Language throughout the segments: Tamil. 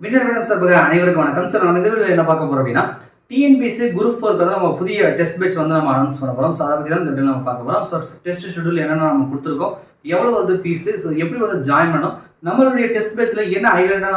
வின்னர் மேடம் சார் அனைவருக்கும் வணக்கம். சார் நம்ம இதில் என்ன பார்க்க போகிறோம் அப்படின்னா டிஎன்பிசி குரூப் ஃபோருக்கு வந்து நம்ம புதிய டெஸ்ட் பேட்ச் வந்து நம்ம அனௌன்ஸ் பண்ண போகிறோம் ஸோ அதை பற்றி தான் இந்த நம்ம பார்க்க போகிறோம் ஸோ டெஸ்ட் ஷெடியூல் என்னென்ன நம்ம கொடுத்துருக்கோம் எவ்வளோ வந்து ஃபீஸு ஸோ எப்படி வந்து ஜாயின் பண்ணணும் நம்மளுடைய டெஸ்ட் பேட்சில் என்ன ஹைலைட்டான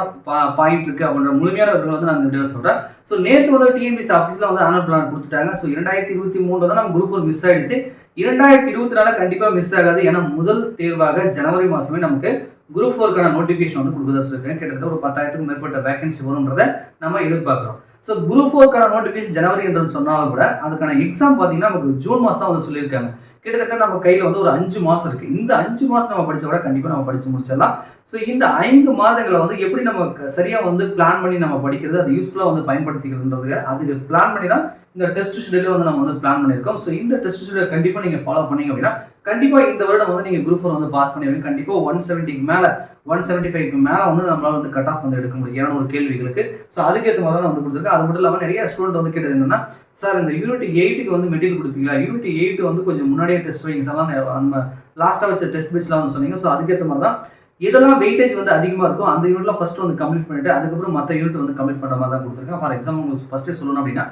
பாயிண்ட் இருக்குது அப்படின்ற முழுமையான விவரங்கள் வந்து நான் இந்த சொல்கிறேன் ஸோ நேற்று வந்து டிஎன்பிசி ஆஃபீஸில் வந்து ஆனர் பிளான் கொடுத்துட்டாங்க. ஸோ இரண்டாயிரத்தி இருபத்தி மூணு தான் நம்ம குரூப் ஃபோர் மிஸ் ஆயிடுச்சு. இரண்டாயிரத்தி இருபத்தி நாலு கண்டிப்பாக மிஸ் ஆகாது. ஏன்னா முதல் தேர்வாக ஜனவரி மாதமே நமக்கு குரூப் ஃபோருக்கான நோட்டிஃபிகேஷன் வந்து கொடுக்குறதா சொல்லியிருக்கேன் கிட்டத்தட்ட ஒரு பத்தாயிரத்துக்கும் மேற்பட்ட வேகன்சி வரும்ன்றதை நம்ம எதிர்பார்க்குறோம். ஸோ குரூப் ஃபோருக்கான நோட்டிஃபிகேஷன் ஜனவரி என்று சொன்னாலும் கூட அதுக்கான எக்ஸாம் பார்த்தீங்கன்னா நமக்கு ஜூன் மாதம் தான் வந்து சொல்லியிருக்காங்க. கிட்டத்தட்ட நம்ம கையில் வந்து ஒரு அஞ்சு மாதம் இருக்குது இந்த அஞ்சு மாதம் நம்ம படித்த விட கண்டிப்பாக நம்ம படித்து முடிச்சிடலாம். ஸோ இந்த ஐந்து மாதங்களை வந்து எப்படி நம்ம சரியாக வந்து பிளான் பண்ணி நம்ம படிக்கிறது அதை யூஸ்ஃபுல்லாக வந்து பயன்படுத்திக்கிறதுன்றது அதுக்கு பிளான் பண்ணி தான் இந்த டெஸ்ட் ஷெடியூல் வந்து நம்ம வந்து பிளான் பண்ணியிருக்கோம். ஸோ இந்த டெஸ்ட் ஷெடியூல் கண்டிப்பாக நீங்கள் ஃபாலோ பண்ணீங்க அப்படின்னா கண்டிப்பாக இந்த வருடம் வந்து நீங்கள் குரூப் ஃபோர் வந்து பாஸ் பண்ணி கண்டிப்பாக ஒன் செவன்ட்டிக்கு மேலே ஒன் செவன்ட்டி ஃபைவ்க்கு மேலே வந்து நம்மளால வந்து கட் ஆஃப் வந்து எடுக்க முடியும். இரநூறு கேள்விகளுக்கு. ஸோ அதுக்கேற்ற மாதிரி தான் வந்து கொடுத்துருக்கு அது மட்டும் இல்லாமல் நிறைய ஸ்டூடெண்ட் வந்து கேட்டது என்னன்னா சார் இந்த யூனிட் எயிட்டுக்கு வந்து மெட்டீரியல் கொடுப்பீங்களா? யூனிட் எயிட் வந்து கொஞ்சம் முன்னாடியே டெஸ்ட் வைங்க சார் நம்ம லாஸ்ட்டாக வச்ச டெஸ்ட் பேட்ச்லாம் வந்து சொன்னீங்க. ஸோ அதுக்கேற்ற மாதிரி தான் இதெல்லாம் வெயிட்டேஜ் வந்து அதிகமாக இருக்கும். அந்த யூனிட்லாம் ஃபர்ஸ்ட் வந்து கம்ப்ளீட் பண்ணிட்டு அதுக்கப்புறம் மற்ற யூனிட் வந்து கம்ப்ளீட் பண்ணுற மாதிரி தான் கொடுத்துருக்கேன். ஃபார் எக்ஸாம்பிள் உங்களுக்கு ஃபஸ்ட்டே சொல்லணும் அப்படின்னா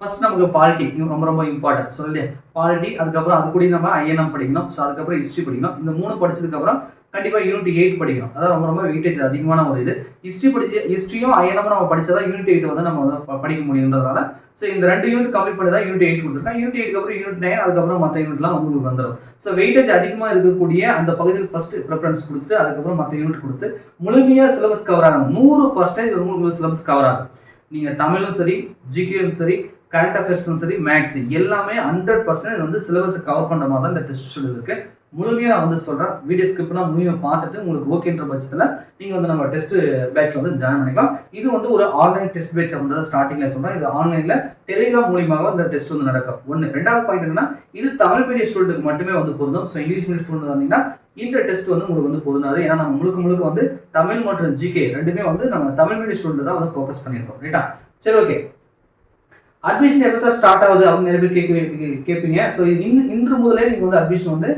ஃபர்ஸ்ட் நமக்கு பாலிட்டி ரொம்ப ரொம்ப இம்பார்ட்டன்ட் சொல்லலையே பாலிட்டி அதுக்கப்புறம் அது கூட நம்ம ஐஎன்எம் படிக்கணும். ஸோ அதுக்கப்புறம் ஹிஸ்ட்ரி படிக்கணும். இந்த மூணு படிச்சதுக்கப்புறம் கண்டிப்பாக யூனிட் எயிட் படிக்கணும். அதான் ரொம்ப ரொம்ப வெயிட்டேஜ் அதிகமான ஒரு இது. ஹிஸ்ட்ரி படிச்சு ஹிஸ்ட்ரியும் ஐஎன்எம் நம்ம படிச்சா யூனிட் எயிட் வந்து நம்ம வந்து படிக்க முடியுன்றதுனால. ஸோ இந்த ரெண்டு யூனிட் கம்ப்ளீட் பண்ணி தான் யூனிட் எயிட் கொடுத்துருக்கேன். யூனிட் எயிட் அப்புறம் யூனிட் நைன் அதுக்கப்புறம் மற்ற யூனிட்லாம் வந்து உங்களுக்கு வந்துடும் ஸோ வெயிட்டேஜ் அதிகமாக இருக்கக்கூடிய அந்த பகுதியில் ஃபர்ஸ்ட் ப்ரிஃபரன்ஸ் கொடுத்து அதுக்கப்புறம் மற்ற யூனிட் கொடுத்து முழுமையாக சிலபஸ் கவர் ஆகும் நூறு பர்சன்டேஜ் உங்களுக்கு சிலபஸ் கவர் ஆகும். நீங்கள் தமிழும் சரி ஜிகேயும் சரி கரண்ட் அஃபேர்ஸும் சரி மேக்ஸ் எல்லாமே ஹண்ட்ரட் பர்சன்டேஜ் வந்து சிலபஸை கவர் பண்ணுற மாதிரி தான் இந்த டெஸ்ட் ஷெடியூல் இருக்குது முழுமையாக நான் வந்து சொல்கிறேன் வீடியோ ஸ்கிரிப்ட்லாம் முழுமையாக பார்த்துட்டு உங்களுக்கு ஓகேன்ற பட்சத்தில் நீங்கள் வந்து நம்ம டெஸ்ட் பேட்ச் வந்து ஜாயின் பண்ணிக்கலாம். இது வந்து ஒரு ஆன்லைன் டெஸ்ட் பேட்ச் அப்படின்றத ஸ்டார்டிங்கில் சொல்கிறேன் இது ஆன்லைனில் டெலிகிராம் மூலியமாக இந்த டெஸ்ட் வந்து நடக்கும். ஒன்று ரெண்டாவது பாயிண்ட் என்னன்னா இது தமிழ் மீடியம் ஸ்டூடெண்ட்டுக்கு மட்டுமே வந்து பொருந்தும். ஸோ இங்கிலீஷ் மீடியம் ஸ்டூடெண்ட் வந்தீங்கன்னா இந்த டெஸ்ட் வந்து உங்களுக்கு வந்து பொருந்தாது. ஏன்னா நம்ம முழுக்க முழுக்க வந்து தமிழ் மற்றும் ஜிகே ரெண்டுமே வந்து நம்ம தமிழ் மீடியம் ஸ்டூடெண்ட் தான் வந்து ஃபோக்கஸ் பண்ணியிருக்கோம். ரைட்டா சரி ஓகே அட்மிஷன் எப்போ சார் ஸ்டார்ட் ஆகுது அப்படின்னு நிறைய பேர் கேட்க கேட்பீங்க. ஸோ இன்று முதலே நீங்கள் வந்து அட்மிஷன் வந்து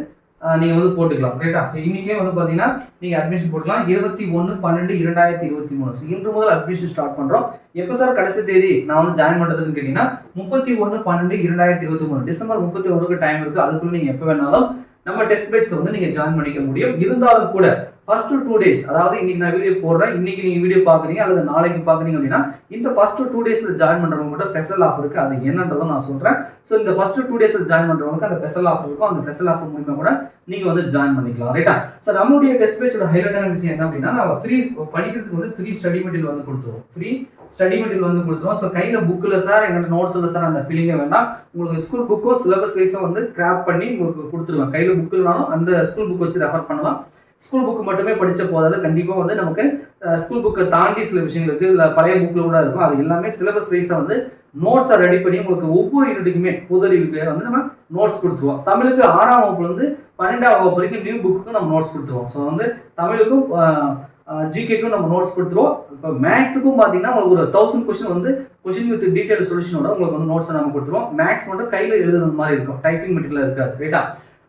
நீங்கள் வந்து போட்டுக்கலாம் ரைட்டா ஸோ இன்றைக்கே வந்து பார்த்தீங்கன்னா நீங்கள் அட்மிஷன் போட்டுக்கலாம். இருபத்தி ஒன்று பன்னெண்டு இரண்டாயிரத்தி இருபத்தி மூணு. ஸோ இன்று முதல் அட்மிஷன் ஸ்டார்ட் பண்ணுறோம் எப்போ சார் கடைசி தேதி நான் வந்து ஜாயின் பண்ணுறதுன்னு கேட்டிங்கன்னா முப்பத்தி ஒன்று பன்னெண்டு இரண்டாயிரத்தி இருபத்தி மூணு. டிசம்பர் முப்பத்தி ஒன்றுக்கு டைம் இருக்குது அதுக்குள்ளே நீங்கள் எப்போ வேணாலும் நம்ம டெஸ்ட் பேஸில் வந்து நீங்கள் ஜாயின் பண்ணிக்க முடியும். இருந்தாலும் கூட ஃபர்ஸ்ட் டூ டேஸ் அதாவது இன்னைக்கு நான் வீடியோ போடுறேன் இன்னைக்கு நீங்க வீடியோ பாக்குறீங்க அல்லது நாளைக்கு பாக்குறீங்க அப்படின்னா இந்த ஃபர்ஸ்ட் டூ டேஸ்ல ஜாயின் பண்றவங்க மட்டும் ஸ்பெஷல் ஆஃபர் இருக்கு அது என்னன்றதை நான் சொல்றேன். ஸோ இந்த ஃபர்ஸ்ட் டூ டேஸ்ல ஜாயின் பண்றவங்களுக்கு அந்த ஸ்பெஷல் ஆஃபர் இருக்கும் அந்த ஸ்பெஷல் ஆஃபர் மூலியமா கூட நீங்க வந்து ஜாயின் பண்ணிக்கலாம் ரைட்டா ஸோ நம்மளுடைய டெஸ்ட் பேஜோட ஹைலைட்டான விஷயம் என்ன அப்படின்னா நம்ம ஃப்ரீ படிக்கிறதுக்கு வந்து ஃப்ரீ ஸ்டடி மெட்டீரியல் வந்து கொடுத்துருவோம். ஃப்ரீ ஸ்டடி மெட்டீரியல் வந்து கொடுத்துருவோம். ஸோ கையில் புக்கில் சார் என்கிட்ட நோட்ஸ் இல்லை சார் அந்த ஃபீலிங்கே வேண்டாம். உங்களுக்கு ஸ்கூல் புக்கோ சிலபஸ் வைஸும் வந்து கிராப் பண்ணி உங்களுக்கு கொடுத்துருவேன். கையில் புக் இல்லைனாலும் அந்த ஸ்கூல் புக் வச்சு ரெஃபர் பண்ணலாம். ஸ்கூல் புக் மட்டுமே படித்த போதாது கண்டிப்பாக வந்து நமக்கு ஸ்கூல் புக்கை தாண்டி சில விஷயங்கள் இருக்குது இல்லை பழைய புக்கில் கூட இருக்கும். அது எல்லாமே சிலபஸ் வைஸாக வந்து நோட்ஸை ரெடி பண்ணி உங்களுக்கு ஒவ்வொரு யூனிட்டுக்குமே புதறிவுக்கு வந்து நம்ம நோட்ஸ் கொடுத்துருவோம். தமிழுக்கு ஆறாம் வகுப்புலேருந்து பன்னெண்டாம் வகுப்பு வரைக்கும் நியூ புக்குக்கும் நம்ம நோட்ஸ் கொடுத்துருவோம். ஸோ வந்து தமிழுக்கும் ஜிகேக்கும் நம்ம நோட்ஸ் கொடுத்துருவோம். இப்போ மேக்ஸுக்கும் பார்த்தீங்கன்னா உங்களுக்கு ஒரு தௌசண்ட் கொஸ்டின் வந்து கொஸ்டின் வித் டீட்டெயில் சொல்யூஷனோட உங்களுக்கு வந்து நோட்ஸை நம்ம கொடுத்துருவோம். மேக்ஸ் மட்டும் கையில் எழுதுன மாதிரி இருக்கும். டைப்பிங் மெட்டீரியல் இருக்காது. ரைட்டா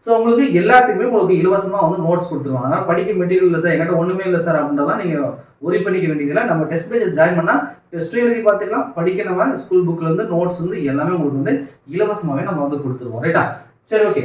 ஸோ உங்களுக்கு எல்லாத்துக்குமே உங்களுக்கு இலவசமாக வந்து நோட்ஸ் கொடுத்துருவாங்க. அதனால் படிக்க மெட்டீரியல் இல்லை சார் என்கிட்ட ஒன்றுமே இல்லை சார் அப்படின்றதான் நீங்கள் ஒரி பண்ணிக்க வேண்டியதில்லை. நம்ம டெஸ்ட் பேஜ் ஜாயின் பண்ணால் டெஸ்ட் எழுதி பார்த்துக்கலாம். படிக்க நம்ம ஸ்கூல் புக்கில் இருந்து நோட்ஸ் வந்து எல்லாமே உங்களுக்கு வந்து இலவசமாகவே நம்ம வந்து கொடுத்துருவோம். ரைட்டா சரி ஓகே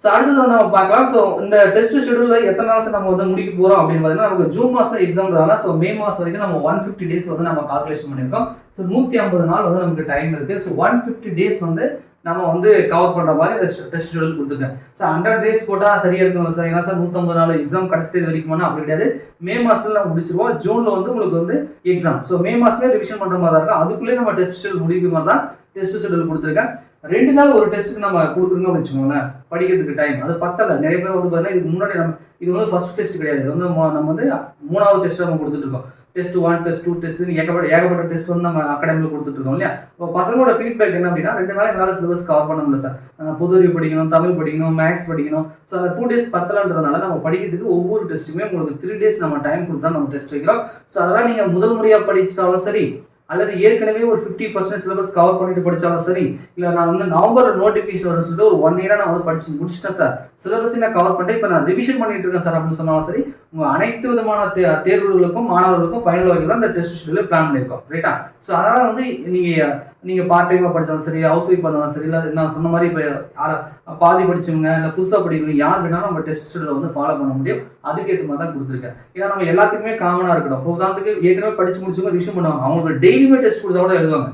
ஸோ அடுத்தது நம்ம பார்க்கலாம். ஸோ இந்த டெஸ்ட் ஷெடியூலில் எத்தனை நாள் நம்ம வந்து முடிக்க போகிறோம் அப்படின்னு பார்த்தீங்கன்னா நமக்கு ஜூன் மாதம் எக்ஸாம்ன்றதால ஸோ மே மாதம் வரைக்கும் நம்ம ஒன் ஃபிஃப்டி டேஸ் வந்து நம்ம கால்குலேஷன் பண்ணியிருக்கோம். ஸோ நூற்றி ஐம்பது நாள் வந்து நமக்கு டைம் இருக்குது ஸோ ஒன் ஃபிஃப்டி டேஸ் வந்து நம்ம வந்து கவர் பண்ணுற மாதிரி இந்த டெஸ்ட் ஷெடியூல் கொடுத்துருக்கேன் சார் ஹண்ட்ரட் டேஸ் போட்டால் சரியா இருக்கும். சார் ஏன்னா சார் நூற்றம்பது நாள் எக்ஸாம் கடைசி தேதி வரைக்கும் அப்படி கிடையாது. மே மாதத்துல நம்ம முடிச்சிருவோம். ஜூனில் வந்து உங்களுக்கு வந்து எக்ஸாம் ஸோ மே மாதமே ரிவிஷன் பண்ணுற மாதிரி தான் இருக்கும். அதுக்குள்ளேயே நம்ம டெஸ்ட் ஷெடியூல் முடிக்கிற மாதிரி தான் டெஸ்ட் ஷெடியூல் கொடுத்துருக்கேன் ரெண்டு நாள் ஒரு டெஸ்ட்டுக்கு நம்ம கொடுக்குறோங்க வச்சுக்கோங்களேன். படிக்கிறதுக்கு டைம் அது பத்தல. நிறைய பேர் வந்து பார்த்தீங்கன்னா இதுக்கு முன்னாடி நம்ம இது வந்து ஃபர்ஸ்ட் டெஸ்ட் கிடையாது. இது வந்து நம்ம வந்து மூணாவது டெஸ்ட் நம்ம கொடுத்துட்டு இருக்கோம். Test one test two test ஏகப்பட்ட ஏகப்பட்ட டெஸ்ட் வந்து நம்ம அகாடமியில் கொடுத்துட்டு இருக்கோம் இல்லையா? இப்போ பசங்களோட ஃபீட்பேக் என்ன அப்படின்னா ரெண்டு நாள் எங்களால் சிலபஸ் கவர் பண்ண முடியல சார் அஹ் பொது அறிவு படிக்கணும் தமிழ் படிக்கணும் மேக்ஸ் படிக்கணும். ஸோ அந்த டூ டேஸ் பத்தலன்றதுனால நம்ம படிக்கிறதுக்கு ஒவ்வொரு டெஸ்ட்டுமே உங்களுக்கு த்ரீ டேஸ் நம்ம டைம் கொடுத்தா நம்ம டெஸ்ட் வைக்கிறோம். ஸோ அதெல்லாம் நீங்கள் முதல் முறையாக படிச்சாலும் சரி அல்லது ஏற்கனவே ஒரு ஃபிஃப்டி பர்சன்ட் சிலபஸ் கவர் பண்ணிட்டு படிச்சாலும் சரி இல்லை நான் வந்து நவம்பர் நோட்டிஃபிகேஷன் வரும்னு சொல்லிட்டு ஒரு ஒன் இயராக நான் வந்து படிச்சு முடிச்சிட்டேன் சார் சிலபஸ் நான் கவர் பண்ணிட்டு இப்போ நான் ரிவிஷன் பண்ணிட்டு இருக்கேன் சார் அப்படின்னு சொன்னாலும் சரி உங்கள் அனைத்து விதமான தே தேர்வுகளுக்கும் மாணவர்களுக்கும் பயனுள்ள வகையில் அந்த டெஸ்ட் ஷெடியூல் பிளான் பண்ணியிருக்கோம் ரைட்டா ஸோ அதனால் வந்து நீங்கள் நீங்க பார்ட் டைமாக படிச்சாலும் சரி ஹவுஸ் ஒய்ஃப் பண்ணாலும் சரி இல்லை நான் சொன்ன மாதிரி இப்போ யாரை பாதி படிச்சவங்க இல்லை புதுசாக படிக்கணும் யார் வேணாலும் நம்ம டெஸ்ட் ஷெடியூலை வந்து ஃபாலோ பண்ண முடியும். அதுக்கேற்ற மாதிரி தான் கொடுத்துருக்கேன். ஏன்னா நம்ம எல்லாத்துக்குமே காமனாக இருக்கணும். இப்போ உதாரணத்துக்கு ஏற்கனவே படிச்சு முடிச்சவங்க ரிவிஷன் பண்ணுவாங்க. அவங்களுக்கு டெய்லியுமே டெஸ்ட் கொடுத்தா கூட எழுதுவாங்க.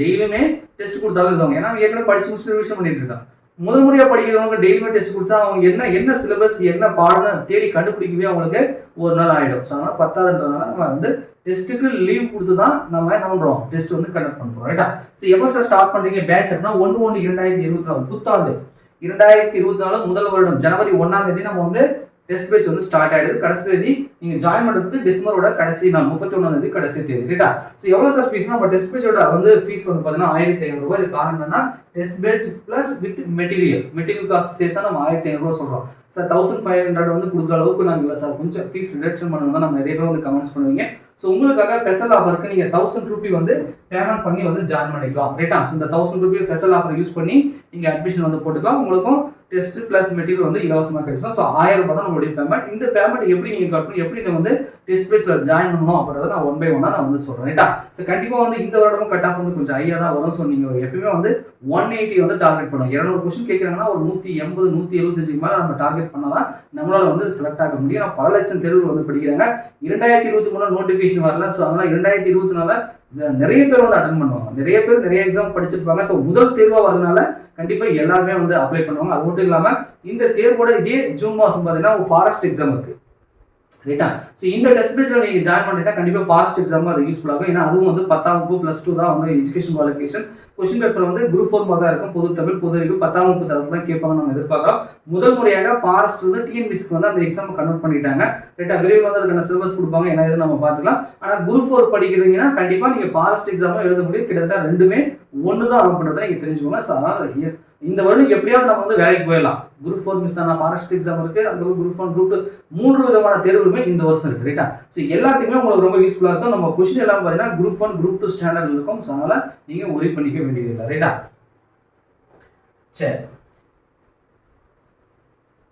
டெய்லியுமே டெஸ்ட் கொடுத்தாலும் எழுதுவாங்க. ஏன்னா ஏற்கனவே படிச்சு முடிச்சுட்டு ரிவிஷன் பண்ணிட்டு இருக்காங்க முதல் முறையாக படிக்கிறவங்க டெய்லியுமே டெஸ்ட் கொடுத்தா அவங்க என்ன என்ன சிலபஸ் என்ன பாடம்னு தேடி கண்டுபிடிக்கவே அவங்களுக்கு ஒரு நாள் ஆகிடும் ஸோ அதனால் பத்தாதுன்றதுனால நம்ம வந்து டெஸ்ட்டுக்கு லீவ் கொடுத்து தான் நம்ம என்ன பண்ணுறோம் டெஸ்ட் வந்து கண்டக்ட் பண்ணுறோம் ரைட்டா ஸோ எப்போ சார் ஸ்டார்ட் பண்ணுறீங்க பேட்ச் அப்படின்னா ஒன்று ஒன்று இரண்டாயிரத்தி இருபத்தி நாலு புத்தாண்டு. இரண்டாயிரத்தி இருபத்தி நாலு முதல் வருடம் ஜனவரி ஒன்றாம் தேதி நம்ம வந்து டெஸ்ட் பேட்ச் வந்து ஸ்டார்ட் ஆகிடுது கடைசி தேதி நீங்கள் ஜாயின் பண்ணுறது டிசம்பரோட கடைசி நாள் முப்பத்தி ஒன்றாம் தேதி கடைசி தேதி ரைட்டா ஸோ எவ்வளோ சார் ஃபீஸ்னா நம்ம டெஸ்ட் பேட்சோட வந்து ஃபீஸ் வந்து பார்த்தீங்கன்னா ஆயிரத்தி ஐநூறுரூவா இது காரணம் என்னன்னா test batch plus with material material cost சேர்த்தா நம்ம ஆயிரத்தி ஐநூறுரூவா சொல்கிறோம் சார் தௌசண்ட் ஃபைவ் ஹண்ட்ரட் வந்து கொடுக்குற அளவுக்கு நாங்கள் இல்லை சார் கொஞ்சம் ஃபீஸ் ரிடக்ஷன் பண்ணுங்க நம்ம நிறைய பேர் வந்து கமெண்ட்ஸ் பண்ணுவீங்க. ஸோ உங்களுக்காக ஸ்பெஷல் ஆஃபருக்கு நீங்கள் தௌசண்ட் ருபி வந்து பேமெண்ட் பண்ணி வந்து ஜாயின் பண்ணிக்கலாம். ரைட்டா ஸோ இந்த thousand rupee special offer use பண்ணி நீங்கள் அட்மிஷன் வந்து போட்டுக்கலாம். உங்களுக்கும் டெஸ்ட் பிளஸ் மெட்டீரியல் வந்து இலவசமாக கிடைச்சிடும். ஸோ ஆயிரம் ரூபாய் தான் நம்மளுடைய பேமெண்ட் இந்த பேமெண்ட் எப்படி நீங்கள் கட்டணும் எப்படி நீங்கள் வந்து டெஸ்ட் பேஸில் ஜாயின் பண்ணணும் அப்படின்றத நான் ஒன் பை ஒன்னாக நான் வந்து சொல்கிறேன் ரைட்டா ஸோ கண்டிப்பாக வந்து இந்த வருடமும் கட் ஆஃப் வந்து கொஞ்சம் ஹையாக தான் வரும். ஸோ நீங்கள் எப்பயுமே வந்து ஒன் எயிட்டி வந்து டார்கெட் பண்ணுவோம் இரநூறு கொஸ்டின் கேட்குறாங்கன்னா ஒரு நூற்றி எண்பது நூற்றி எழுபத்தஞ்சுக்கு மேலே நம்ம டார்கெட் பண்ணால் தான் நம்மளால் வந்து செலக்ட் ஆக முடியும். நான் பல லட்சம் தேர்வுகள் வந்து படிக்கிறாங்க. இரண்டாயிரத்தி இருபத்தி மூணு நோட்டிஃபிகேஷன் வரல. ஸோ அதனால் இரண்டாயிரத்தி இருபத்தி நாலு நிறைய பேர் வந்து அட்டன் பண்ணுவாங்க. நிறைய பேர் நிறைய எக்ஸாம் படிச்சிருப்பாங்க. ஸோ முதல் தேர்வாக வரதுனால கண்டிப்பாக எல்லாருமே வந்து அப்ளை பண்ணுவாங்க. அது மட்டும் இல்லாமல் இந்த தேர்வோட இதே ஜூன் மாதம் பார்த்தீங்கன்னா ஒரு ஃபாரஸ்ட் எக்ஸாம் இருக்குது ரைட்டா ஸோ இந்த டெஸ்ட் பேஜில் நீங்கள் ஜாயின் பண்ணிட்டா கண்டிப்பாக பாஸ்ட் எக்ஸாம் அது யூஸ்ஃபுல் ஆகும். ஏன்னா அதுவும் வந்து பத்தாம் வகுப்பு ப்ளஸ் டூ தான் வந்து எஜுகேஷன் குவாலிஃபிகேஷன் கொஸ்டின் பேப்பர் வந்து குரூப் ஃபோர் தான் இருக்கும். பொது தமிழ் பொது அறிவு பத்தாம் வகுப்பு தரத்தில் தான் கேட்பாங்க நம்ம எதிர்பார்க்கலாம் முதல் முறையாக பாஸ்ட் வந்து டிஎன்பிசிக்கு வந்து அந்த எக்ஸாம் கன்வெர்ட் பண்ணிட்டாங்க. ரைட்டா விரைவில் வந்து அதுக்கான சிலபஸ் கொடுப்பாங்க. என்ன இது நம்ம பார்த்துக்கலாம். ஆனால் குரூப் ஃபோர் படிக்கிறீங்கன்னா கண்டிப்பாக நீங்கள் பாஸ்ட் எக்ஸாமும் எழுத முடியும். கிட்டத்தட்ட ரெண்டுமே ஒன்று தான் அப்படின்றத நீங்கள் தெரிஞ்சுக்கோங்க. ஸோ அதனால் இந்த வருடம் எப்படியாவது நம்ம வந்து வேலைக்கு போயிடலாம். குரூப் ஃபோர் மிஸ் ஆனால் ஃபாரஸ்ட் எக்ஸாம் இருக்கு அந்த குரூப் ஒன் குரூப் டூ மூன்று விதமான தேர்வுகளுமே இந்த வருஷம் இருக்கு ரைட்டா ஸோ எல்லாத்துக்குமே உங்களுக்கு ரொம்ப யூஸ்ஃபுல்லாக இருக்கும். நம்ம கொஸ்டின் எல்லாம் பார்த்தீங்கன்னா group one group two standard இருக்கும். ஸோ அதனால நீங்க ஒரி பண்ணிக்க வேண்டியது இல்லை ரைட்டா சரி.